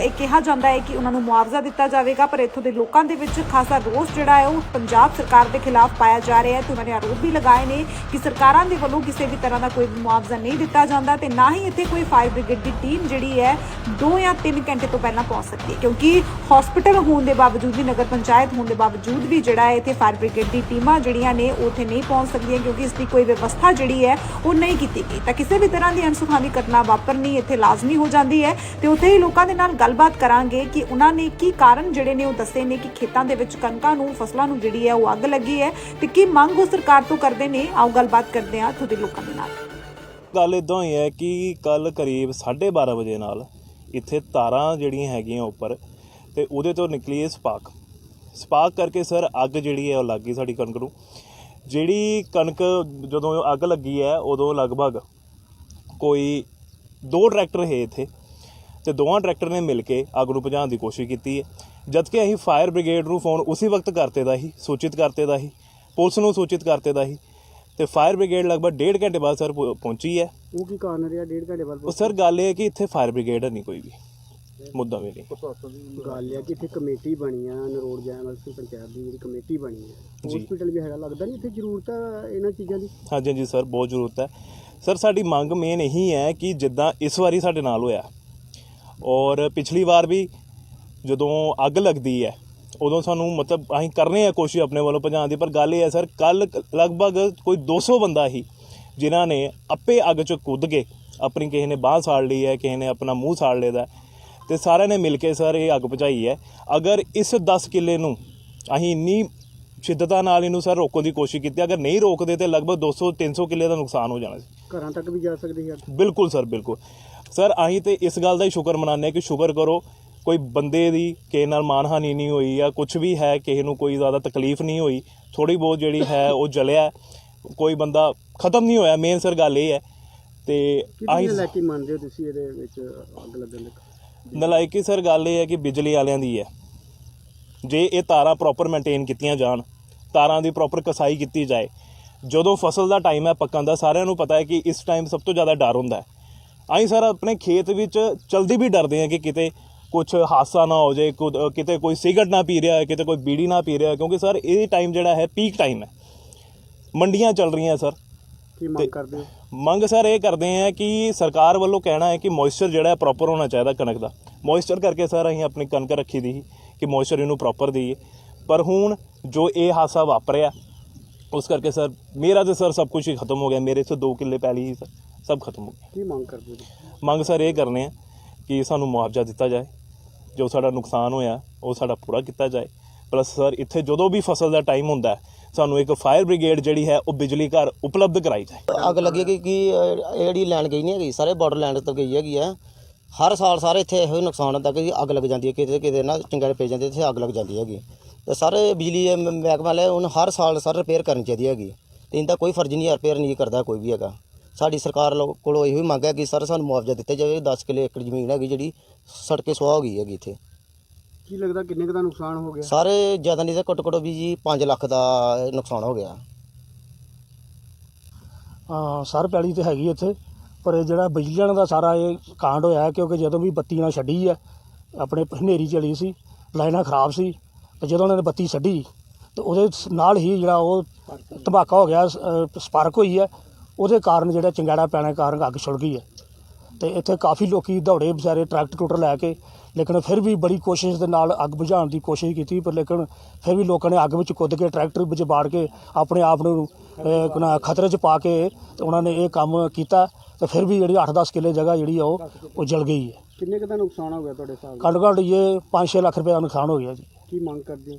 ਇਹ ਕਿਹਾ ਜਾਂਦਾ ਹੈ ਕਿ ਉਹਨਾਂ ਨੂੰ ਮੁਆਵਜ਼ਾ ਦਿੱਤਾ ਜਾਵੇਗਾ, ਪਰ ਇੱਥੋਂ ਦੇ ਲੋਕਾਂ ਦੇ ਵਿੱਚ ਖਾਸਾ ਰੋਸ ਜਿਹੜਾ ਹੈ ਉਹ ਪੰਜਾਬ ਸਰਕਾਰ ਦੇ ਖਿਲਾਫ ਪਾਇਆ ਜਾ ਰਿਹਾ ਹੈ ਤੇ ਉਹਨਾਂ ਨੇ ਆਰੋਪ ਵੀ ਲਗਾਏ ਨੇ ਕਿ ਸਰਕਾਰਾਂ ਦੇ ਵੱਲੋਂ ਕਿਸੇ ਵੀ ਤਰ੍ਹਾਂ ਦਾ ਕੋਈ ਮੁਆਵਜ਼ਾ ਨਹੀਂ ਦਿੱਤਾ ਜਾਂਦਾ ਤੇ ਨਾ ਹੀ ਇੱਥੇ ਕੋਈ ਫਾਇਰ ਬ੍ਰਿਗੇਡ ਦੀ ਟੀਮ ਜਿਹੜੀ ਹੈ 2 ਜਾਂ 3 ਘੰਟੇ ਤੋਂ ਪਹਿਲਾਂ ਪਹੁੰਚ ਸਕਦੀ ਹੈ, ਕਿਉਂਕਿ ਹਸਪੀਟਲ ਹੋਣ ਦੇ ਬਾਵਜੂਦ ਵੀ, ਨਗਰ ਪੰਚਾਇਤ ਹੋਣ ਦੇ ਬਾਵਜੂਦ ਵੀ ਜਿਹੜਾ ਹੈ ਇੱਥੇ ਫਾਇਰ ਬ੍ਰਿਗੇਡ ਦੀ ਟੀਮਾਂ ਜਿਹੜੀਆਂ ਨੇ ਉਹ ਉੱਥੇ ਨਹੀਂ ਪਹੁੰਚ ਸਕਦੀਆਂ ਕਿਉਂਕਿ ਇਸ ਦੀ ਕੋਈ ਵਿਵਸਥਾ ਜਿਹੜੀ ਹੈ ਉਹ ਨਹੀਂ ਕੀਤੀ ਗਈ। ਤਾਂ ਕਿਸੇ ਕਿਸੇ ਵੀ ਤਰ੍ਹਾਂ ਦੀ ਅਣਸੁਖਾਵੀ ਘਟਨਾ ਵਾਪਰਨੀ ਇੱਥੇ ਲਾਜ਼ਮੀ ਹੋ ਜਾਂਦੀ ਹੈ ਤੇ ਉੱਥੇ ਹੀ ਲੋਕਾਂ ਦੇ ਨਾਲ ਗੱਲਬਾਤ ਕਰਾਂਗੇ ਕਿ ਉਹਨਾਂ ਨੇ ਕੀ ਕਾਰਨ ਜਿਹੜੇ ਨੇ ਉਹ ਦੱਸੇ ਨੇ ਕਿ ਖੇਤਾਂ ਦੇ ਵਿੱਚ ਕਣਕਾਂ ਨੂੰ, ਫਸਲਾਂ ਨੂੰ ਜਿਹੜੀ ਹੈ ਉਹ ਅੱਗ ਲੱਗੀ ਹੈ ਤੇ ਕੀ ਮੰਗ ਉਹ ਸਰਕਾਰ ਤੋਂ ਕਰਦੇ ਨੇ? ਆਓ ਗੱਲਬਾਤ ਕਰਦੇ ਹਾਂ ਇੱਥੋਂ ਦੇ ਲੋਕਾਂ ਦੇ ਨਾਲ। ਗੱਲ ਇਦਾਂ ਹੀ ਹੈ ਕਿ ਕੱਲ ਕਰੀਬ 12:30 ਵਜੇ ਨਾਲ ਇੱਥੇ ਤਾਰਾਂ ਜਿਹੜੀਆਂ ਹੈਗੀਆਂ ਉੱਪਰ ਤੇ ਉਹਦੇ ਤੋਂ ਨਿਕਲੀ ਹੈ ਸਪਾਰਕ। ਸਪਾਰਕ ਕਰਕੇ ਸਰ ਅੱਗ ਜਿਹੜੀ ਹੈ ਉਹ ਲੱਗ ਗਈ ਸਾਡੀ ਕਣਕ ਨੂੰ। ਜਿਹੜੀ ਕਣਕ ਜਦੋਂ ਅੱਗ ਲੱਗੀ ਹੈ ਉਦੋਂ ਲਗਭਗ ਕੋਈ ਦੋ ਟਰੈਕਟਰ ਹੈ ਇੱਥੇ ਤੇ ਦੋਵਾਂ ਟਰੈਕਟਰ ਨੇ ਮਿਲ ਕੇ ਅੱਗ ਨੂੰ ਬੁਝਾਉਣ ਦੀ ਕੋਸ਼ਿਸ਼ ਕੀਤੀ ਹੈ। ਜਦ ਕਿ ਅਸੀਂ ਫਾਇਰ ਬ੍ਰਿਗੇਡ ਨੂੰ ਫੋਨ ਉਸੇ ਵਕਤ ਕਰਤੇ ਦਾ ਹੀ ਸੂਚਿਤ ਕਰਤੇ ਦਾ ਹੀ ਪੁਲਿਸ ਨੂੰ ਸੂਚਿਤ ਕਰਤੇ ਦਾ ਹੀ ਤੇ ਫਾਇਰ ਬ੍ਰਿਗੇਡ ਲਗਭਗ ਡੇਢ ਘੰਟੇ ਬਾਅਦ ਸਰ ਪਹੁ- ਪਹੁੰਚੀ ਹੈ। ਉਹ ਕੀ ਕਾਰਨ ਰਿਹਾ ਡੇਢ ਘੰਟੇ ਬਾਅਦ ਉਹ ਸਰ ਗੱਲ ਇਹ ਹੈ ਕਿ ਇੱਥੇ ਫਾਇਰ ਬ੍ਰਿਗੇਡ ਨਹੀਂ ਕੋਈ ਵੀ ਮੁੱਦਾ ਵੀ ਨਹੀਂ। ਗੱਲ ਇਹ ਕਿ ਇੱਥੇ ਕਮੇਟੀ ਬਣੀ ਆ ਨਰੋੜ ਜੈਮਲਸੀ ਪੰਚਾਇਤ ਦੀ ਜਿਹੜੀ ਕਮੇਟੀ ਬਣੀ ਆ ਜੀ। ਹਸਪੀਟਲ ਵੀ ਹੈਗਾ ਲੱਗਦਾ ਨਹੀਂ ਇੱਥੇ ਜ਼ਰੂਰਤ ਆ ਇਹਨਾਂ ਚੀਜ਼ਾਂ ਦੀ? ਹਾਂਜੀ ਹਾਂਜੀ ਸਰ ਬਹੁਤ ਜ਼ਰੂਰਤ ਹੈ। ਸਰ ਸਾਡੀ ਮੰਗ ਮੇਨ ਇਹੀ ਹੈ ਕਿ ਜਿੱਦਾਂ ਇਸ ਵਾਰੀ ਸਾਡੇ ਨਾਲ ਹੋਇਆ ਔਰ ਪਿਛਲੀ ਵਾਰ ਵੀ ਜਦੋਂ ਅੱਗ ਲੱਗਦੀ ਹੈ, ਉਦੋਂ ਸਾਨੂੰ ਮਤਲਬ ਅਸੀਂ ਕਰਨੇ ਹਾਂ ਕੋਸ਼ਿਸ਼ ਆਪਣੇ ਵੱਲੋਂ ਭਜਾਉਣ ਦੀ, ਪਰ ਗੱਲ ਇਹ ਹੈ ਸਰ ਕੱਲ ਲਗਭਗ ਕੋਈ 200 ਬੰਦਾ ਹੀ ਜਿਨ੍ਹਾਂ ਨੇ ਆਪੇ ਅੱਗ 'ਚ ਕੁੱਦ ਕੇ ਆਪਣੀ ਕਿਸੇ ਨੇ ਬਾਹ ਸਾੜ ਲਈ ਹੈ, ਕਿਸੇ ਨੇ ਆਪਣਾ ਮੂੰਹ ਸਾੜ ਲਿਆ ਤੇ ਸਾਰਿਆਂ ਨੇ ਮਿਲ ਕੇ ਸਰ ਇਹ ਅੱਗ ਬੁਝਾਈ ਹੈ। ਅਗਰ ਇਸ 10 ਕਿੱਲੇ ਨੂੰ ਅਸੀਂ ਇੰਨੀ ਸ਼ਿੱਦਤਾ ਨਾਲ ਇਹਨੂੰ ਸਰ ਰੋਕਣ ਦੀ ਕੋਸ਼ਿਸ਼ ਕੀਤੀ। ਅਗਰ ਨਹੀਂ ਰੋਕਦੇ ਤੇ ਲਗਭਗ 200 300 ਕਿੱਲੇ ਦਾ ਨੁਕਸਾਨ ਹੋ ਜਾਣਾ ਸੀ। ਘਰਾਂ ਤੱਕ ਵੀ ਜਾ ਸਕਦੇ ਅੱਗ। ਬਿਲਕੁਲ ਸਰ ਬਿਲਕੁਲ। ਸਰ ਅਸੀਂ ਤੇ ਇਸ ਗੱਲ ਦਾ ਹੀ ਸ਼ੁਕਰ ਮਨਾਉਂਦੇ ਹਾਂ ਕਿ ਸ਼ੁਕਰ ਕਰੋ ਕੋਈ ਬੰਦੇ ਦੀ ਕਿਸੇ ਨਾਲ ਮਾਨਹਾਨੀ ਨਹੀਂ ਹੋਈ ਜਾਂ ਕੁਝ ਵੀ ਹੈ ਕਿਸੇ ਨੂੰ ਕੋਈ ਜ਼ਿਆਦਾ ਤਕਲੀਫ ਨਹੀਂ ਹੋਈ। ਥੋੜੀ ਬਹੁਤ ਜਿਹੜੀ ਹੈ ਉਹ ਜਲਿਆ। ਕੋਈ ਬੰਦਾ ਖਤਮ ਨਹੀਂ ਹੋਇਆ। ਮੇਨ ਸਰ ਗੱਲ ਇਹ ਹੈ। ਤੇ ਕਿਹਦੀ ਅਸੀਂ ਲੈ ਕੇ ਮੰਨਦੇ ਹੋ ਤੁਸੀਂ ਇਹਦੇ ਵਿੱਚ ਅੱਗ ਲੱਗਣ ਦੇ ਨਲਾਇਕੀ ਸਰ ਗੱਲ ਇਹ ਹੈ ਕਿ ਬਿਜਲੀ ਵਾਲਿਆਂ ਦੀ ਹੈ। ਜੇ ਇਹ ਤਾਰਾਂ ਪ੍ਰੋਪਰ ਮੇਨਟੇਨ ਕੀਤੀਆਂ ਜਾਣ ਤਾਰਾਂ ਦੀ ਪ੍ਰੋਪਰ ਕਸਾਈ ਕੀਤੀ ਜਾਏ ਜਦੋਂ ਫਸਲ ਦਾ ਟਾਈਮ ਹੈ ਪੱਕਣ ਦਾ ਸਾਰਿਆਂ ਨੂੰ ਪਤਾ ਹੈ ਕਿ ਇਸ ਟਾਈਮ ਸਭ ਤੋਂ ਜ਼ਿਆਦਾ ਡਰ ਹੁੰਦਾ ਹੈ। ਅਸੀਂ ਸਰ ਆਪਣੇ ਖੇਤ ਵਿੱਚ ਚਲਦੀ ਵੀ ਡਰਦੇ ਹਾਂ ਕਿ ਕਿਤੇ ਕੁਝ ਹਾਦਸਾ ਨਾ ਹੋ ਜਾਏ ਕਿਤੇ ਕੋਈ ਸਿਗਰਟ ਨਾ ਪੀ ਰਿਹਾ ਹੈ ਕਿਤੇ ਕੋਈ ਬੀੜੀ ਨਾ ਪੀ ਰਿਹਾ ਕਿਉਂਕਿ ਸਰ ਇਹ ਟਾਈਮ ਜਿਹੜਾ ਹੈ ਪੀਕ ਟਾਈਮ ਹੈ। ਮੰਡੀਆਂ ਚੱਲ ਰਹੀਆਂ ਸਰ। ਕੀ ਮੰਗ ਕਰਦੇ ਹੋ? ਮੰਗ ਸਰ ਇਹ ਕਰਦੇ ਆ ਕਿ ਸਰਕਾਰ ਵੱਲੋਂ ਕਹਿਣਾ ਹੈ ਕਿ ਮੋਇਸਚਰ ਜਿਹੜਾ ਹੈ ਪ੍ਰੋਪਰ ਹੋਣਾ ਚਾਹੀਦਾ ਕਣਕ ਦਾ। ਮੋਇਸਚਰ ਕਰਕੇ ਸਰ ਅਸੀਂ ਆਪਣੀ ਕਣਕ ਰੱਖੀ ਦੀ ਸੀ। ਕਿ ਮੋਇਸਚਰ ਇਹਨੂੰ ਪ੍ਰੋਪਰ ਦਈਏ। ਪਰ ਹੁਣ ਜੋ ਇਹ ਹਾਦਸਾ ਵਾਪਰਿਆ ਉਸ ਕਰਕੇ ਸਰ ਮੇਰਾ ਤੇ ਸਰ ਸਭ ਕੁਝ ਹੀ ਖਤਮ ਹੋ ਗਿਆ। ਮੇਰੇ ਤੋਂ 2 ਕਿੱਲੇ ਪੈਲੀ ਸੀ ਸਰ ਸਭ ਖਤਮ ਹੋ ਗਿਆ। ਕੀ ਮੰਗ ਕਰਦੇ ਹੋ? ਮੰਗ ਸਰ ਇਹ ਕਰਨੇ ਆ ਕਿ ਸਾਨੂੰ ਮੁਆਵਜ਼ਾ ਦਿੱਤਾ ਜਾਏ। ਜੋ ਸਾਡਾ ਨੁਕਸਾਨ ਹੋਇਆ ਉਹ ਸਾਡਾ ਪੂਰਾ ਕੀਤਾ ਜਾਏ। ਪਲੱਸ ਸਰ ਇੱਥੇ ਜਦੋਂ ਵੀ ਫਸਲ ਦਾ ਟਾਈਮ ਹੁੰਦਾ ਹੈ, ਸਾਨੂੰ ਇੱਕ ਫਾਇਰ ਬ੍ਰਿਗੇਡ ਜਿਹੜੀ ਹੈ ਉਹ ਬਿਜਲੀ ਘਰ ਉਪਲਬਧ ਕਰਾਈ ਜਾਏ। ਅੱਗ ਲੱਗੀ ਕਿ ਜਿਹੜੀ ਲੈਣ ਗਈ ਨਹੀਂ ਹੈਗੀ ਸਾਰੇ ਬਾਰਡਰ ਲੈਂਡ ਤੋਂ ਗਈ ਹੈਗੀ ਆ। ਹਰ ਸਾਲ ਸਾਰੇ ਇੱਥੇ ਇਹੋ ਹੀ ਨੁਕਸਾਨ ਹੁੰਦਾ ਕਿ ਅੱਗ ਲੱਗ ਜਾਂਦੀ ਹੈ ਕਿਤੇ ਕਿਤੇ ਨਾ ਚੰਗਾਲ ਪੈ ਜਾਂਦੇ ਇੱਥੇ ਅੱਗ ਲੱਗ ਜਾਂਦੀ ਹੈਗੀ। ਤੇ ਸਾਰੇ ਬਿਜਲੀ ਦੇ ਮ- ਮਹਿਕਮੇ ਵਾਲੇ ਉਹਨੂੰ ਹਰ ਸਾਲ ਸਰ ਰਿਪੇਅਰ ਕਰਨੀ ਚਾਹੀਦੀ ਹੈਗੀ। ਤੇ ਇਹਦਾ ਕੋਈ ਫਰਜ਼ ਨਹੀਂ ਰਿਪੇਅਰ ਨਹੀਂ ਕਰਦਾ ਕੋਈ ਵੀ ਹੈਗਾ। ਸਾਡੀ ਸਰਕਾਰ ਲੋ- ਕੋਲੋਂ ਇਹੋ ਹੀ ਮੰਗ ਹੈ ਕਿ ਸਰ ਸਾਨੂੰ ਮੁਆਵਜ਼ਾ ਦਿੱਤਾ ਜਾਵੇ 10 ਕਿੱਲੇ ਏਕੜ ਜ਼ਮੀਨ ਹੈਗੀ ਜਿਹੜੀ ਸੜ ਕੇ ਸੁਆਹ ਹੋ ਗਈ ਹੈਗੀ ਇੱਥੇ। ਕੀ ਲੱਗਦਾ ਕਿੰਨੇ ਕੁ ਦਾ ਨੁਕਸਾਨ ਹੋ ਗਿਆ? ਸਾਰੇ ਜ਼ਿਆਦਾ ਨਹੀਂ ਤਾਂ ਘੱਟੋ ਘੱਟ ਵੀ ਜੀ 5 ਲੱਖ ਦਾ ਨੁਕਸਾਨ ਹੋ ਗਿਆ। ਹਾਂ ਸਰ ਪੈਲੀ ਤੇ ਹੈਗੀ ਇੱਥੇ। ਪਰ ਇਹ ਜਿਹੜਾ ਬਿਜਲੀ ਵਾਲਿਆਂ ਦਾ ਸਾਰਾ ਇਹ ਕਾਂਡ ਹੋਇਆ ਕਿਉਂਕਿ ਜਦੋਂ ਵੀ ਬੱਤੀ ਨਾਲ ਛੱਡੀ ਹੈ, ਆਪਣੇ ਹਨੇਰੀ ਚਲੀ ਸੀ, ਲਾਈਨਾਂ ਖਰਾਬ ਸੀ, ਤੇ ਜਦੋਂ ਉਹਨਾਂ ਨੇ ਬੱਤੀ ਛੱਡੀ, ਤੇ ਉਹਦੇ ਸ- ਨਾਲ ਹੀ ਜਿਹੜਾ ਉਹ ਧਮਾਕਾ ਹੋ ਗਿਆ ਸਪਾਰਕ ਹੋਈ ਹੈ, ਉਹਦੇ ਕਾਰਨ ਜਿਹੜਾ ਚੰਗਾੜਾ ਪੈਣ ਕਾਰਨ ਅੱਗ ਛੁੜ ਗਈ ਹੈ। ਤੇ ਇੱਥੇ ਕਾਫੀ ਲੋਕੀ ਦੌੜੇ, ਵਿਚਾਰੇ ਟਰੈਕਟਰ ਟੂਟਰ ਲੈ ਕੇ ਲੇਕਿਨ ਫਿਰ ਵੀ ਬੜੀ ਕੋਸ਼ਿਸ਼ ਦੇ ਨਾਲ ਅੱਗ ਬੁਝਾਉਣ ਦੀ ਕੋਸ਼ਿਸ਼ ਕੀਤੀ ਪਰ ਲੇਕਿਨ ਫਿਰ ਵੀ ਲੋਕਾਂ ਨੇ ਅੱਗ ਵਿੱਚ ਕੁੱਦ ਕੇ ਟਰੈਕਟਰ ਵਿੱਚ ਬਾੜ ਕੇ ਆਪਣੇ ਆਪ ਨੂੰ ਅਹ, ਖਤਰੇ 'ਚ ਪਾ ਕੇ ਤੇ ਉਹਨਾਂ ਨੇ ਇਹ ਕੰਮ ਕੀਤਾ ਤੇ ਫਿਰ ਵੀ ਜਿਹੜੀ 8-10 ਕਿੱਲੇ ਜਗ੍ਹਾ ਜਿਹੜੀ ਆ ਉਹ ਉਹ ਜਲ ਗਈ ਹੈ। ਕਿੰਨੇ ਕੁ ਦਾ ਨੁਕਸਾਨ ਹੋ ਗਿਆ ਤੁਹਾਡੇ ਹਿਸਾਬ ਨਾਲ? ਘੱਟੋ ਘੱਟ ਇਹ 5-6 ਲੱਖ ਰੁਪਏ ਦਾ ਨੁਕਸਾਨ ਹੋ ਗਿਆ ਜੀ। ਕੀ ਮੰਗ ਕਰਦੇ ਹੋ?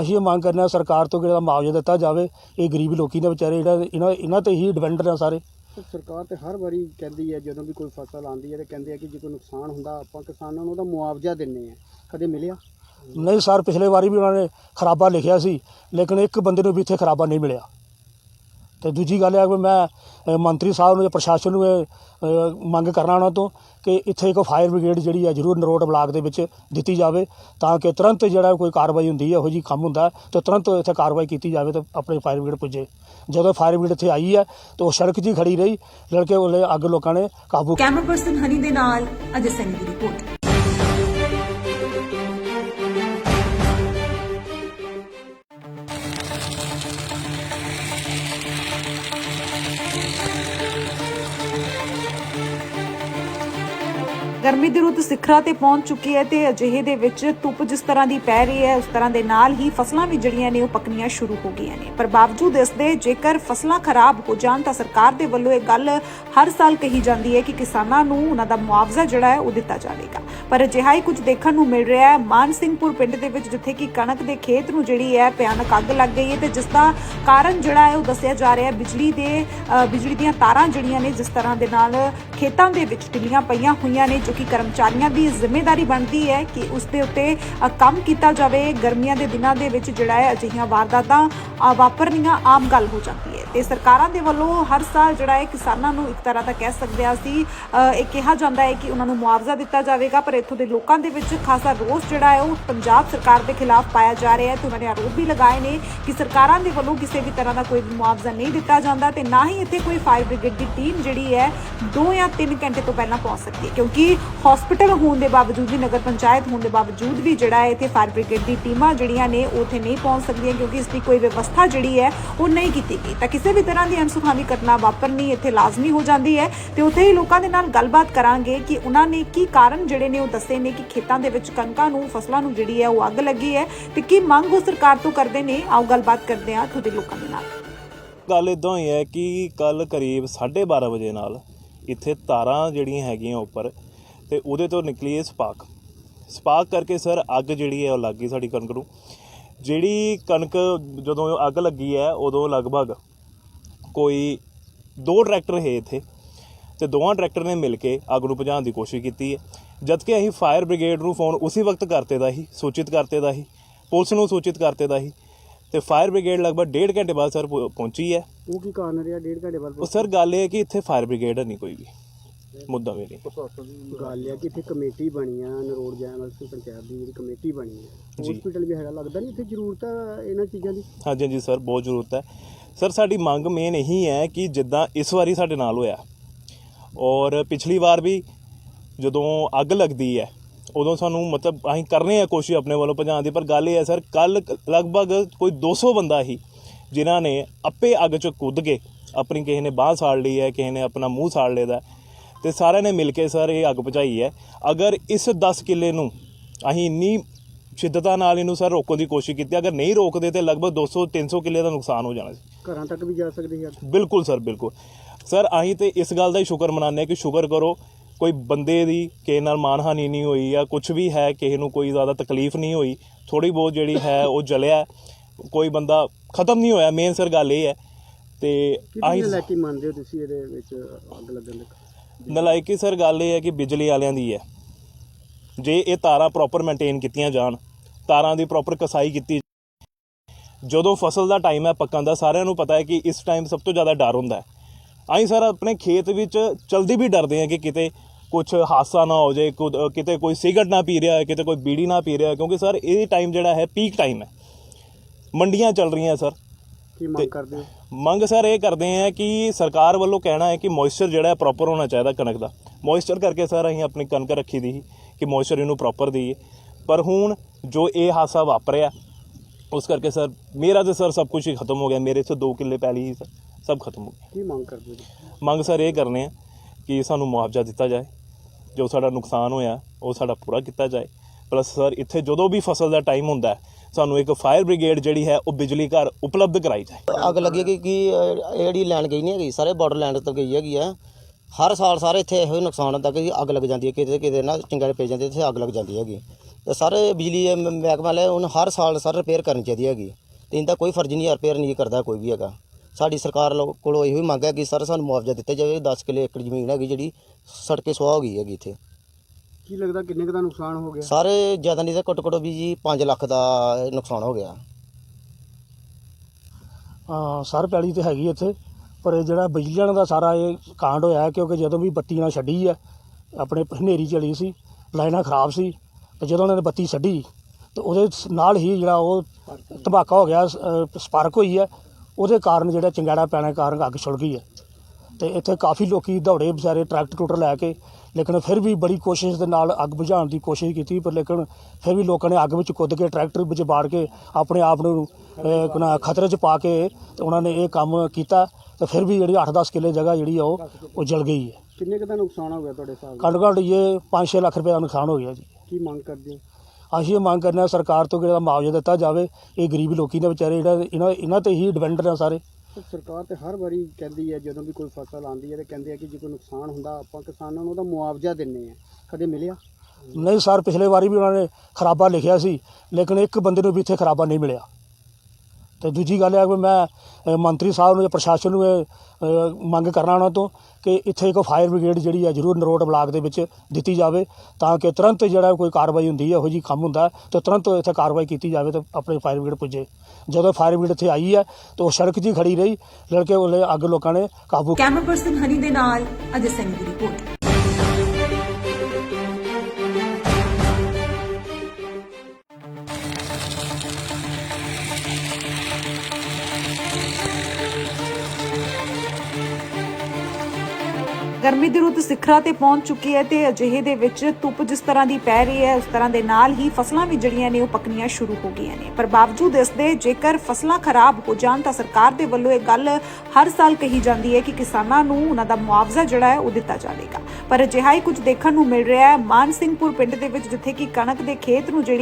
ਅਸੀਂ ਇਹ ਮੰਗ ਕਰਨੇ ਆ ਸਰਕਾਰ ਤੋਂ ਕਿ ਇਹਦਾ ਮੁਆਵਜ਼ਾ ਦਿੱਤਾ ਜਾਵੇ। ਇਹ ਗਰੀਬ ਲੋਕੀ ਨੇ ਵਿਚਾਰੇ ਜਿਹੜਾ ਇਹਨਾਂ ਇਹਨਾਂ ਤੇ ਹੀ ਡਿਪੈਂਡ ਨੇ ਸਾਰੇ। ਤੇ ਸਰਕਾਰ ਤੇ ਹਰ ਵਾਰੀ ਕਹਿੰਦੀ ਹੈ, ਜਦੋਂ ਵੀ ਕੋਈ ਫਸਲ ਆਉਂਦੀ ਹੈ ਤੇ ਕਹਿੰਦੇ ਆ ਕਿ ਜੇ ਕੋਈ ਨੁਕਸਾਨ ਹੁੰਦਾ, ਆਪਾਂ ਕਿਸਾਨਾਂ ਨੂੰ ਉਹਦਾ ਮੁਆਵਜ਼ਾ ਦਿੰਨੇ ਆ ਕਦੇ ਮਿਲਿਆ? ਨਹੀਂ ਸਰ, ਪਿਛਲੇ ਵਾਰੀ ਵੀ ਉਹਨਾਂ ਨੇ ਖਰਾਬਾ ਲਿਖਿਆ ਸੀ, ਲੇਕਿਨ ਇੱਕ ਬੰਦੇ ਨੂੰ ਵੀ ਇੱਥੇ ਖਰਾਬਾ ਨਹੀਂ ਮਿਲਿਆ। ਤੇ ਦੂਜੀ ਗੱਲ ਹੈ ਕਿ ਮੈਂ ਮੰਤਰੀ ਸਾਹਿਬ ਨੂੰ ਜਾਂ ਪ੍ਰਸ਼ਾਸਨ ਨੂੰ ਇਹ ਮੰਗ ਕਰਨਾ ਉਹਨਾਂ ਤੋਂ ਕਿ ਇੱਥੇ ਇੱਕ ਫਾਇਰ ਬ੍ਰਿਗੇਡ ਜਿਹੜੀ ਹੈ ਜ਼ਰੂਰ ਨਰੋਟ ਬਲਾਕ ਦੇ ਵਿੱਚ ਦਿੱਤੀ ਜਾਵੇ ਤਾਂ ਕਿ ਤੁਰੰਤ ਜਿਹੜਾ ਕੋਈ ਕਾਰਵਾਈ ਹੁੰਦੀ ਹੈ ਇਹੋ ਜੀ ਕੰਮ ਹੁੰਦਾ ਹੈ ਤੇ ਤੁਰੰਤ ਇੱਥੇ ਕਾਰਵਾਈ ਕੀਤੀ ਜਾਵੇ ਤੇ ਆਪਣੇ ਫਾਇਰ ਬ੍ਰਿਗੇਡ ਪੁੱਜੇ। ਜਦੋਂ ਫਾਇਰ ਬ੍ਰਿਗੇਡ ਇੱਥੇ ਆਈ ਹੈ ਤਾਂ ਉਹ ਸੜਕ 'ਚ ਹੀ ਖੜੀ ਰਹੀ, ਲੜਕੇ ਉਹਲੇ ਅੱਗ ਲੋਕਾਂ ਨੇ ਕਾਬੂ ਕੈਮਰਾ ਪਰਸਨ ਹਨੀ ਦੇ ਨਾਲ ਅਜੇ ਸੈਨੀ ਦੀ ਰਿਪੋਰਟ। ਗਰਮੀ ਦੀ ਰੁੱਤ ਸਿਖਰਾਂ ਤੇ ਪਹੁੰਚ ਚੁੱਕੀ ਹੈ ਤੇ ਅਜਿਹੇ ਦੇ ਵਿੱਚ ਧੁੱਪ ਜਿਸ ਤਰ੍ਹਾਂ ਦੀ ਪੈ ਰਹੀ ਹੈ, ਉਸ ਤਰ੍ਹਾਂ ਦੇ ਨਾਲ ਹੀ ਫਸਲਾਂ ਵੀ ਜਿਹੜੀਆਂ ਨੇ ਉਹ ਪੱਕਣੀਆਂ ਸ਼ੁਰੂ ਹੋ ਗਈਆਂ ਨੇ। ਪਰ ਬਾਵਜੂਦ ਇਸ ਦੇ ਜੇਕਰ ਫਸਲਾਂ ਖਰਾਬ ਹੋ ਜਾਣ ਤਾਂ ਸਰਕਾਰ ਦੇ ਵੱਲੋਂ ਇਹ ਗੱਲ ਹਰ ਸਾਲ ਕਹੀ ਜਾਂਦੀ ਹੈ ਕਿ ਕਿਸਾਨਾਂ ਨੂੰ ਉਹਨਾਂ ਦਾ ਮੁਆਵਜ਼ਾ ਜਿਹੜਾ ਹੈ ਉਹ ਦਿੱਤਾ ਜਾਵੇਗਾ। ਪਰ ਅਜਿਹਾ ਹੀ ਕੁਝ ਦੇਖਣ ਨੂੰ ਮਿਲ ਰਿਹਾ ਹੈ। ਮਾਨ ਸਿੰਘਪੁਰ ਪਿੰਡ ਦੇ ਵਿੱਚ ਜਿੱਥੇ ਕਿ ਕਣਕ ਦੇ ਖੇਤ ਨੂੰ ਜਿਹੜੀ ਹੈ ਭਿਆਨਕ ਅੱਗ ਲੱਗ ਗਈ ਹੈ ਤੇ ਜਿਸ ਦਾ ਕਾਰਨ ਜਿਹੜਾ ਹੈ ਉਹ ਦੱਸਿਆ ਜਾ ਰਿਹਾ ਹੈ, ਬਿਜਲੀ ਦੇ ਬਿਜਲੀ ਦੀਆਂ ਤਾਰਾਂ ਜਿਹੜੀਆਂ ਨੇ ਜਿਸ ਤਰ੍ਹਾਂ ਦੇ ਨਾਲ ਖੇਤਾਂ ਦੇ ਵਿੱਚ ਢਿੱਲੀਆਂ ਪਈਆਂ ਹੋਈਆਂ ਨੇ ਕਿਉਂਕਿ ਕਰਮਚਾਰੀਆਂ ਦੀ ਜ਼ਿੰਮੇਵਾਰੀ ਬਣਦੀ ਹੈ ਕਿ ਉਸ ਦੇ ਉੱਤੇ ਕੰਮ ਕੀਤਾ ਜਾਵੇ। ਗਰਮੀਆਂ ਦੇ ਦਿਨਾਂ ਦੇ ਵਿੱਚ ਜਿਹੜਾ ਹੈ ਅਜਿਹੀਆਂ ਵਾਰਦਾਤਾਂ ਵਾਪਰਨੀਆਂ ਆਮ ਗੱਲ ਹੋ ਜਾਂਦੀ ਤੇ ਸਰਕਾਰਾਂ ਦੇ ਵੱਲੋਂ ਹਰ ਸਾਲ ਜਿਹੜਾ ਹੈ ਕਿਸਾਨਾਂ ਨੂੰ ਇੱਕ ਤਰ੍ਹਾਂ ਦਾ ਕਹਿ ਸਕਦੇ ਹਾਂ ਅਸੀਂ ਇਹ ਕਿਹਾ ਜਾਂਦਾ ਹੈ ਕਿ ਉਹਨਾਂ ਨੂੰ ਮੁਆਵਜ਼ਾ ਦਿੱਤਾ ਜਾਵੇਗਾ, ਪਰ ਇੱਥੋਂ ਦੇ ਲੋਕਾਂ ਦੇ ਵਿੱਚ ਖਾਸਾ ਰੋਸ ਜਿਹੜਾ ਹੈ ਉਹ ਪੰਜਾਬ ਸਰਕਾਰ ਦੇ ਖਿਲਾਫ ਪਾਇਆ ਜਾ ਰਿਹਾ ਹੈ ਤੇ ਉਹਨਾਂ ਨੇ ਆਰੋਪ ਵੀ ਲਗਾਏ ਨੇ ਕਿ ਸਰਕਾਰਾਂ ਦੇ ਵੱਲੋਂ ਕਿਸੇ ਵੀ ਤਰ੍ਹਾਂ ਦਾ ਕੋਈ ਵੀ ਮੁਆਵਜ਼ਾ ਨਹੀਂ ਦਿੱਤਾ ਜਾਂਦਾ ਤੇ ਨਾ ਹੀ ਇੱਥੇ ਕੋਈ ਫਾਇਰ ਬ੍ਰਿਗੇਡ ਦੀ ਟੀਮ ਜਿਹੜੀ ਹੈ 2 ਜਾਂ 3 ਘੰਟੇ ਤੋਂ ਪਹਿਲਾਂ ਪਹੁੰਚ ਸਕਦੀ ਹੈ, ਕਿਉਂਕਿ ਹਸਪੀਟਲ ਹੋਣ ਦੇ ਬਾਵਜੂਦ ਵੀ, ਨਗਰ ਪੰਚਾਇਤ ਹੋਣ ਦੇ ਬਾਵਜੂਦ ਵੀ ਜਿਹੜਾ ਹੈ ਇੱਥੇ ਫਾਇਰ ਬ੍ਰਿਗੇਡ ਦੀ ਟੀਮਾਂ ਜਿਹੜੀਆਂ ਨੇ ਉਹ ਉੱਥੇ ਨਹੀਂ ਪਹੁੰਚ ਸਕਦੀਆਂ ਕਿਉਂਕਿ ਇਸ ਦੀ ਕੋਈ ਵਿਵਸਥਾ ਜਿਹੜੀ ਹੈ ਉਹ ਨਹੀਂ ਕੀਤੀ ਗਈ। ਤਾਂ ਕਿਸੇ ਵੀ ਤਰ੍ਹਾਂ ਦੀ ਅਨਸੁਖਾਵੀ ਘਟਨਾ ਵਾਪਰਨੀ ਇੱਥੇ ਲਾਜ਼ਮੀ ਹੋ ਜਾਂਦੀ ਹੈ ਤੇ ਉੱਥੇ ਹੀ ਲੋਕਾਂ ਦੇ ਨਾਲ ਗੱਲਬਾਤ ਕਰਾਂਗੇ ਕਿ ਉਹਨਾਂ ਨੇ ਕੀ ਕਾਰਨ ਜਿਹੜੇ ਨੇ ਉਹ ਦੱਸੇ ਨੇ ਕਿ ਖੇਤਾਂ ਦੇ ਵਿੱਚ ਕਣਕਾਂ ਨੂੰ, ਫਸਲਾਂ ਨੂੰ ਜਿਹੜੀ ਹੈ ਉਹ ਅੱਗ ਲੱਗੀ ਹੈ ਤੇ ਕੀ ਮੰਗ ਉਹ ਸਰਕਾਰ ਤੋਂ ਕਰਦੇ ਨੇ? ਆਓ ਗੱਲਬਾਤ ਕਰਦੇ ਹਾਂ ਇੱਥੋਂ ਲੋਕਾਂ ਦੇ ਨਾਲ। ਗੱਲ ਇਦਾਂ ਹੀ ਹੈ ਕਿ ਕੱਲ ਕਰੀਬ 12:30 ਵਜੇ ਨਾਲ ਇੱਥੇ ਤਾਰਾਂ ਜਿਹੜੀਆਂ ਹੈਗੀਆਂ ਉੱਪਰ ਤੇ ਉਹਦੇ ਤੋਂ ਨਿਕਲੀ ਇਹ ਸਪਾਰਕ। ਸਪਾਰਕ ਕਰਕੇ ਸਰ ਅੱਗ ਜਿਹੜੀ ਹੈ ਉਹ ਲੱਗ ਗਈ ਸਾਡੀ ਕਣਕ ਨੂੰ। ਜਿਹੜੀ ਕਣਕ ਜਦੋਂ ਅੱਗ ਲੱਗੀ ਹੈ ਉਦੋਂ ਲਗਭਗ ਕੋਈ ਦੋ ਟਰੈਕਟਰ ਹੈ ਇੱਥੇ ਤੇ ਦੋਵਾਂ ਟਰੈਕਟਰ ਨੇ ਮਿਲ ਕੇ ਅੱਗ ਨੂੰ ਬੁਝਾਉਣ ਦੀ ਕੋਸ਼ਿਸ਼ ਕੀਤੀ ਹੈ। ਜਦ ਕਿ ਅਸੀਂ ਫਾਇਰ ਬ੍ਰਿਗੇਡ ਨੂੰ ਫੋਨ ਉਸੇ ਵਕਤ ਕਰਤੇ ਦਾ ਹੀ ਸੂਚਿਤ ਕਰਤੇ ਦਾ ਹੀ ਪੁਲਿਸ ਨੂੰ ਸੂਚਿਤ ਕਰਤੇ ਦਾ ਹੀ ਤੇ ਫਾਇਰ ਬ੍ਰਿਗੇਡ ਲਗਭਗ ਡੇਢ ਘੰਟੇ ਬਾਅਦ ਸਰ ਪਹੁ- ਪਹੁੰਚੀ ਹੈ। ਉਹ ਕੀ ਕਾਰਨ ਰਿਹਾ? ਡੇਢ ਘੰਟੇ ਬਾਅਦ ਉਹ ਸਰ ਗੱਲ ਇਹ ਹੈ ਕਿ ਇੱਥੇ ਫਾਇਰ ਬ੍ਰਿਗੇਡ ਨਹੀਂ ਕੋਈ ਵੀ ਮੁੱਦਾ ਵੀ ਨਹੀਂ ਗੱਲ ਹੈ ਕਿ ਇੱਥੇ ਕਮੇਟੀ ਬਣੀ ਆ ਨਰੋੜ ਜੈਮਲ ਸਿੰਘ ਪੰਚਾਇਤ ਦੀ ਜਿਹੜੀ ਕਮੇਟੀ ਬਣੀ ਹੈ ਜੀ। ਹਸਪੀਟਲ ਵੀ ਹੈਗਾ ਲੱਗਦਾ ਨਹੀਂ ਇੱਥੇ ਜ਼ਰੂਰਤ ਹੈ ਇਹਨਾਂ ਚੀਜ਼ਾਂ ਦੀ? ਹਾਂਜੀ ਹਾਂਜੀ ਸਰ ਬਹੁਤ ਜ਼ਰੂਰਤ ਹੈ। ਸਰ, ਸਾਡੀ ਮੰਗ ਮੇਨ ਇਹੀ ਹੈ ਕਿ ਜਿੱਦਾਂ ਇਸ ਵਾਰੀ ਸਾਡੇ ਨਾਲ ਹੋਇਆ ਔਰ ਪਿਛਲੀ ਵਾਰ ਵੀ ਜਦੋਂ ਅੱਗ ਲੱਗਦੀ ਹੈ, ਉਦੋਂ ਸਾਨੂੰ ਮਤਲਬ ਅਸੀਂ ਕਰਨੇ ਆ ਕੋਸ਼ਿਸ਼ ਆਪਣੇ ਵੱਲੋਂ ਭਜਾਉਣ ਦੀ, ਪਰ ਗੱਲ ਇਹ ਹੈ ਸਰ ਕੱਲ ਲਗਭਗ ਕੋਈ 200 ਬੰਦਾ ਹੀ ਜਿਨ੍ਹਾਂ ਨੇ ਆਪੇ ਅੱਗ 'ਚ ਕੁੱਦ ਕੇ ਆਪਣੀ ਕਿਸੇ ਨੇ ਬਾਹ ਸਾੜ ਲਈ ਹੈ, ਕਿਸੇ ਨੇ ਆਪਣਾ ਮੂੰਹ ਸਾੜ ਲਿਆ ਤੇ ਸਾਰਿਆਂ ਨੇ ਮਿਲ ਕੇ ਸਰ ਇਹ ਅੱਗ ਬੁਝਾਈ ਹੈ। ਅਗਰ ਇਸ 10 ਕਿੱਲੇ ਨੂੰ ਅਸੀਂ ਇੰਨੀ ਸ਼ਿੱਦਤਾਂ ਨਾਲ ਇਹਨੂੰ ਸਰ ਰੋਕਣ ਦੀ ਕੋਸ਼ਿਸ਼ ਕੀਤੀ। ਅਗਰ ਨਹੀਂ ਰੋਕਦੇ ਤੇ ਲਗਭਗ 200 300 ਕਿੱਲੇ ਦਾ ਨੁਕਸਾਨ ਹੋ ਜਾਣਾ ਸੀ। ਘਰਾਂ ਤੱਕ ਵੀ ਜਾ ਸਕਦੇ ਸੀ ਅੱਗ ਬਿਲਕੁਲ ਸਰ ਬਿਲਕੁਲ। ਸਰ ਅਸੀਂ ਤੇ ਇਸ ਗੱਲ ਦਾ ਹੀ ਸ਼ੁਕਰ ਮਨਾਉਂਦੇ ਹਾਂ ਕਿ ਸ਼ੁਕਰ ਕਰੋ ਕੋਈ ਬੰਦੇ ਦੀ ਕਿਸੇ ਨਾਲ ਮਾਨਹਾਨੀ ਨਹੀਂ ਹੋਈ ਜਾਂ ਕੁਝ ਵੀ ਹੈ ਕਿਸੇ ਨੂੰ ਕੋਈ ਜ਼ਿਆਦਾ ਤਕਲੀਫ ਨਹੀਂ ਹੋਈ। ਥੋੜੀ ਬਹੁਤ ਜਿਹੜੀ ਹੈ ਉਹ ਜਲਿਆ। ਕੋਈ ਬੰਦਾ ਖਤਮ ਨਹੀਂ ਹੋਇਆ ਮੇਨ ਸਰ ਗੱਲ ਇਹ ਹੈ। ਤੇ ਆਹੀ ਲੈ ਕੇ ਮੰਨਦੇ ਹੋ ਤੁਸੀਂ ਇਹਦੇ ਵਿੱਚ ਅੱਗ ਲੱਗਣ ਦੇ? ਨਲਾਇਕੀ ਸਰ ਗੱਲ ਇਹ ਹੈ ਕਿ ਬਿਜਲੀ ਵਾਲਿਆਂ ਦੀ ਹੈ। ਜੇ ਇਹ ਤਾਰਾਂ ਪ੍ਰੋਪਰ ਮੇਨਟੇਨ ਕੀਤੀਆਂ ਜਾਣ ਤਾਰਾਂ ਦੀ ਪ੍ਰੋਪਰ ਕਸਾਈ ਕੀਤੀ ਜਦੋਂ ਫਸਲ ਦਾ ਟਾਈਮ ਹੈ ਪੱਕਣ ਦਾ ਸਾਰਿਆਂ ਨੂੰ ਪਤਾ ਹੈ ਕਿ ਇਸ ਟਾਈਮ ਸਭ ਤੋਂ ਜ਼ਿਆਦਾ ਡਰ ਹੁੰਦਾ ਹੈ। ਅਸੀਂ ਸਰ ਆਪਣੇ ਖੇਤ ਵਿੱਚ ਚਲਦੀ ਵੀ ਡਰਦੇ ਹਾਂ ਕਿ ਕਿਤੇ ਕੁਝ ਹਾਦਸਾ ਨਾ ਹੋ ਜਾਏ ਕਿਤੇ ਕੋਈ ਸਿਗਰਟ ਨਾ ਪੀ ਰਿਹਾ ਹੈ ਕਿਤੇ ਕੋਈ ਬੀੜੀ ਨਾ ਪੀ ਰਿਹਾ ਕਿਉਂਕਿ ਸਰ ਇਹ ਟਾਈਮ ਜਿਹੜਾ ਹੈ ਪੀਕ ਟਾਈਮ ਹੈ। ਮੰਡੀਆਂ ਚੱਲ ਰਹੀਆਂ ਸਰ। ਕੀ ਮੰਗ ਕਰਦੇ ਹੋ? ਮੰਗ ਸਰ ਇਹ ਕਰਦੇ ਆ ਕਿ ਸਰਕਾਰ ਵੱਲੋਂ ਕਹਿਣਾ ਹੈ ਕਿ ਮੋਇਸਚਰ ਜਿਹੜਾ ਹੈ ਪ੍ਰੋਪਰ ਹੋਣਾ ਚਾਹੀਦਾ ਕਣਕ ਦਾ। ਮੋਇਸਚਰ ਕਰਕੇ ਸਰ ਅਸੀਂ ਆਪਣੀ ਕਣਕ ਰੱਖੀ ਦੀ ਸੀ। ਕਿ ਮੋਇਸਚਰ ਇਹਨੂੰ ਪ੍ਰੋਪਰ ਦਈਏ। ਪਰ ਹੁਣ ਜੋ ਇਹ ਹਾਸਾ ਵਾਪਰਿਆ ਉਸ ਕਰਕੇ ਸਰ ਮੇਰਾ ਤੇ ਸਰ ਸਭ ਕੁਝ ਹੀ ਖਤਮ ਹੋ ਗਿਆ। ਮੇਰੇ ਤੋਂ 2 ਕਿੱਲੇ ਪੈਲੀ ਸੀ ਸਰ ਸਭ ਖਤਮ ਹੋ ਗਿਆ ਕੀ ਮੰਗ ਕਰਦੇ ਹੋ ਤੁਸੀਂ? ਮੰਗ ਸਰ ਇਹ ਕਰਨੇ ਆ ਕਿ ਸਾਨੂੰ ਮੁਆਵਜ਼ਾ ਦਿੱਤਾ ਜਾਏ। ਜੋ ਸਾਡਾ ਨੁਕਸਾਨ ਹੋਇਆ ਉਹ ਸਾਡਾ ਪੂਰਾ ਕੀਤਾ ਜਾਏ। ਪਲੱਸ ਸਰ ਇੱਥੇ ਜਦੋਂ ਵੀ ਫਸਲ ਦਾ ਟਾਈਮ ਹੁੰਦਾ ਹੈ, ਸਾਨੂੰ ਇੱਕ ਫਾਇਰ ਬ੍ਰਿਗੇਡ ਜਿਹੜੀ ਹੈ ਉਹ ਬਿਜਲੀ ਘਰ ਉਪਲਬਧ ਕਰਾਈ ਜਾਏ। ਅੱਗ ਲੱਗੀ ਕਿ ਕੀ ਇਹ ਜਿਹੜੀ ਲੈਣ ਗਈ ਨਹੀਂ ਹੈਗੀ ਸਾਰੇ ਬਾਰਡਰ ਲੈਂਡ ਤੋਂ ਗਈ ਹੈਗੀ ਆ। ਹਰ ਸਾਲ ਸਾਰੇ ਇੱਥੇ ਇਹੋ ਹੀ ਨੁਕਸਾਨ ਹੁੰਦਾ ਕਿ ਅੱਗ ਲੱਗ ਜਾਂਦੀ ਹੈ ਕਿਤੇ ਕਿਤੇ ਨਾ ਚਿੰਗਾਰੇ ਪੈ ਜਾਂਦੇ ਇੱਥੇ ਅੱਗ ਲੱਗ ਜਾਂਦੀ ਹੈਗੀ। ਤੇ ਸਾਰੇ ਬਿਜਲੀ ਦੇ ਮ- ਮਹਿਕਮਾ ਵਾਲੇ ਉਹਨੂੰ ਹਰ ਸਾਲ ਸਰ ਰਿਪੇਅਰ ਕਰਨੀ ਚਾਹੀਦੀ ਹੈਗੀ। ਤੇ ਇਹਦਾ ਕੋਈ ਫਰਜ਼ ਨਹੀਂ ਰਿਪੇਅਰ ਨਹੀਂ ਕਰਦਾ ਕੋਈ ਵੀ ਹੈਗਾ। ਸਾਡੀ ਸਰਕਾਰ ਲੋ- ਕੋਲੋਂ ਇਹੋ ਹੀ ਮੰਗ ਹੈ ਕਿ ਸਰ ਸਾਨੂੰ ਮੁਆਵਜ਼ਾ ਦਿੱਤਾ ਜਾਵੇ 10 ਕਿੱਲੇ ਏਕੜ ਜ਼ਮੀਨ ਹੈਗੀ ਜਿਹੜੀ ਸੜ ਕੇ ਸੁਆਹ ਹੋ ਗਈ ਹੈਗੀ ਇੱਥੇ। ਕੀ ਲੱਗਦਾ ਕਿੰਨੇ ਕੁ ਦਾ ਨੁਕਸਾਨ ਹੋ ਗਿਆ? ਸਾਰੇ ਜ਼ਿਆਦਾ ਨਹੀਂ ਤਾਂ ਘੱਟੋ ਘੱਟ ਵੀ ਜੀ 5 ਲੱਖ ਦਾ ਨੁਕਸਾਨ ਹੋ ਗਿਆ। ਹਾਂ ਸਰ ਪੈਲੀ ਤੇ ਹੈਗੀ ਇੱਥੇ। ਪਰ ਇਹ ਜਿਹੜਾ ਬਿਜਲੀ ਵਾਲਿਆਂ ਦਾ ਸਾਰਾ ਇਹ ਕਾਂਡ ਹੋਇਆ ਕਿਉਂਕਿ ਜਦੋਂ ਵੀ ਬੱਤੀ ਨਾਲ ਛੱਡੀ ਆ ਆਪਣੇ ਹਨੇਰੀ ਚਲੀ ਸੀ ਲਾਈਨਾਂ ਖਰਾਬ ਸੀ ਤੇ ਜਦੋਂ ਉਹਨਾਂ ਨੇ ਬੱਤੀ ਛੱਡੀ ਤੇ ਉਹਦੇ ਸ- ਨਾਲ ਹੀ ਜਿਹੜਾ ਉਹ ਧਮਾਕਾ ਹੋ ਗਿਆ ਸਪਾਰਕ ਹੋਈ ਹੈ ਉਹਦੇ ਕਾਰਨ ਜਿਹੜਾ ਚੰਗਾੜਾ ਪੈਣ ਕਾਰਨ ਅੱਗ ਛੁੜ ਗਈ ਹੈ। ਤੇ ਇੱਥੇ ਕਾਫੀ ਲੋਕੀ ਦੌੜੇ ਵਿਚਾਰੇ ਟਰੈਕਟਰ ਟੂਟਰ ਲੈ ਕੇ ਲੇਕਿਨ ਫਿਰ ਵੀ ਬੜੀ ਕੋਸ਼ਿਸ਼ ਦੇ ਨਾਲ ਅੱਗ ਬੁਝਾਉਣ ਦੀ ਕੋਸ਼ਿਸ਼ ਕੀਤੀ ਪਰ ਲੇਕਿਨ ਫਿਰ ਵੀ ਲੋਕਾਂ ਨੇ ਅੱਗ ਵਿੱਚ ਕੁੱਦ ਕੇ ਟਰੈਕਟਰ ਵਿੱਚ ਬਾੜ ਕੇ ਆਪਣੇ ਆਪ ਨੂੰ ਅਹ, ਖਤਰੇ 'ਚ ਪਾ ਕੇ ਉਹਨਾਂ ਨੇ ਇਹ ਕੰਮ ਕੀਤਾ। ਤੇ ਫਿਰ ਵੀ ਜਿਹੜੀ 8-10 ਕਿੱਲੇ ਜਗ੍ਹਾ ਜਿਹੜੀ ਆ ਉਹ ਉਹ ਜਲ ਗਈ ਹੈ। ਕਿੰਨੇ ਕੁ ਦਾ ਨੁਕਸਾਨ ਹੋ ਗਿਆ ਤੁਹਾਡੇ ਹਿਸਾਬ ਨਾਲ? ਘੱਟ ਘੱਟ ਇਹ 5-6 ਲੱਖ ਰੁਪਏ ਦਾ ਨੁਕਸਾਨ ਹੋ ਗਿਆ ਜੀ। ਕੀ ਮੰਗ ਕਰਦੇ ਹੋ? ਅਸੀਂ ਇਹ ਮੰਗ ਕਰਨਾ ਸਰਕਾਰ ਤੋਂ ਕਿ ਇਹਦਾ ਮੁਆਵਜ਼ਾ ਦਿੱਤਾ ਜਾਵੇ। ਇਹ ਗਰੀਬ ਲੋਕੀ ਨੇ ਵਿਚਾਰੇ ਜਿਹੜਾ ਇਹਨਾਂ ਇਹਨਾਂ ਤੇ ਹੀ ਡਿਪੈਂਡ ਨੇ ਸਾਰੇ। ਸਰਕਾਰ ਤੇ ਹਰ ਵਾਰੀ ਕਹਿੰਦੀ ਹੈ ਜਦੋਂ ਵੀ ਕੋਈ ਫਸਲ ਆਉਂਦੀ ਹੈ ਤੇ ਕਹਿੰਦੇ ਆ ਕਿ ਜੇ ਕੋਈ ਨੁਕਸਾਨ ਹੁੰਦਾ ਆਪਾਂ ਕਿਸਾਨਾਂ ਨੂੰ ਉਹਦਾ ਮੁਆਵਜ਼ਾ ਦਿੰਨੇ ਆ ਕਦੇ ਮਿਲਿਆ? ਨਹੀਂ ਸਰ ਪਿਛਲੇ ਵਾਰੀ ਵੀ ਉਹਨਾਂ ਨੇ ਖਰਾਬਾ ਲਿਖਿਆ ਸੀ ਲੇਕਿਨ ਇੱਕ ਬੰਦੇ ਨੂੰ ਵੀ ਇੱਥੇ ਖਰਾਬਾ ਨਹੀਂ ਮਿਲਿਆ। ਤੇ ਦੂਜੀ ਗੱਲ ਹੈ ਕਿ ਮੈਂ ਮੰਤਰੀ ਸਾਹਿਬ ਨੂੰ ਜਾਂ ਪ੍ਰਸ਼ਾਸਨ ਨੂੰ ਇਹ ਮੰਗ ਕਰਨਾ ਉਹਨਾਂ ਤੋਂ ਕਿ ਇੱਥੇ ਇੱਕ ਫਾਇਰ ਬ੍ਰਿਗੇਡ ਜਿਹੜੀ ਹੈ ਜ਼ਰੂਰ ਨਰੋਟ ਬਲਾਕ ਦੇ ਵਿੱਚ ਦਿੱਤੀ ਜਾਵੇ ਤਾਂ ਕਿ ਤੁਰੰਤ ਜਿਹੜਾ ਕੋਈ ਕਾਰਵਾਈ ਹੁੰਦੀ ਹੈ ਇਹੋ ਜੀ ਕੰਮ ਹੁੰਦਾ ਹੈ ਤੇ ਤੁਰੰਤ ਇੱਥੇ ਕਾਰਵਾਈ ਕੀਤੀ ਜਾਵੇ ਤੇ ਆਪਣੇ ਫਾਇਰ ਬ੍ਰਿਗੇਡ ਪੁੱਜੇ। ਜਦੋਂ ਫਾਇਰ ਬ੍ਰਿਗੇਡ ਇੱਥੇ ਆਈ ਹੈ ਤਾਂ ਉਹ ਸੜਕ 'ਚ ਹੀ ਖੜੀ ਰਹੀ, ਲੜਕੇ ਉਹਲੇ ਅੱਗ ਲੋਕਾਂ ਨੇ ਕਾਬੂ ਕੈਮਰਾ ਪਰਸਨ ਹਨੀ ਦੇ ਨਾਲ ਅਜੇ ਸਿੰਘ ਦੀ ਰਿਪੋਰਟ। ਗਰਮੀ ਦੀ ਰੁੱਤ ਸਿਖਰਾਂ ਤੇ ਪਹੁੰਚ ਚੁੱਕੀ ਹੈ ਤੇ ਅਜਿਹੇ ਦੇ ਵਿੱਚ ਧੁੱਪ ਜਿਸ ਤਰ੍ਹਾਂ ਦੀ ਪੈ ਰਹੀ ਹੈ, ਉਸ ਤਰ੍ਹਾਂ ਦੇ ਨਾਲ ਹੀ ਫਸਲਾਂ ਵੀ ਜਿਹੜੀਆਂ ਨੇ ਉਹ ਪੱਕਣੀਆਂ ਸ਼ੁਰੂ ਹੋ ਗਈਆਂ ਨੇ। ਪਰ ਬਾਵਜੂਦ ਇਸ ਦੇ ਜੇਕਰ ਫਸਲਾਂ ਖਰਾਬ ਹੋ ਜਾਣ ਤਾਂ ਸਰਕਾਰ ਦੇ ਵੱਲੋਂ ਇਹ ਗੱਲ ਹਰ ਸਾਲ ਕਹੀ ਜਾਂਦੀ ਹੈ ਕਿ ਕਿਸਾਨਾਂ ਨੂੰ ਉਹਨਾਂ ਦਾ ਮੁਆਵਜ਼ਾ ਜਿਹੜਾ ਹੈ ਉਹ ਦਿੱਤਾ ਜਾਵੇਗਾ। ਪਰ ਅਜਿਹਾ ਹੀ ਕੁਝ ਦੇਖਣ ਨੂੰ ਮਿਲ ਰਿਹਾ ਹੈ। ਮਾਨ ਸਿੰਘਪੁਰ ਪਿੰਡ ਦੇ ਵਿੱਚ ਜਿੱਥੇ ਕਿ ਕਣਕ ਦੇ ਖੇਤ ਨੂੰ ਜਿਹੜੀ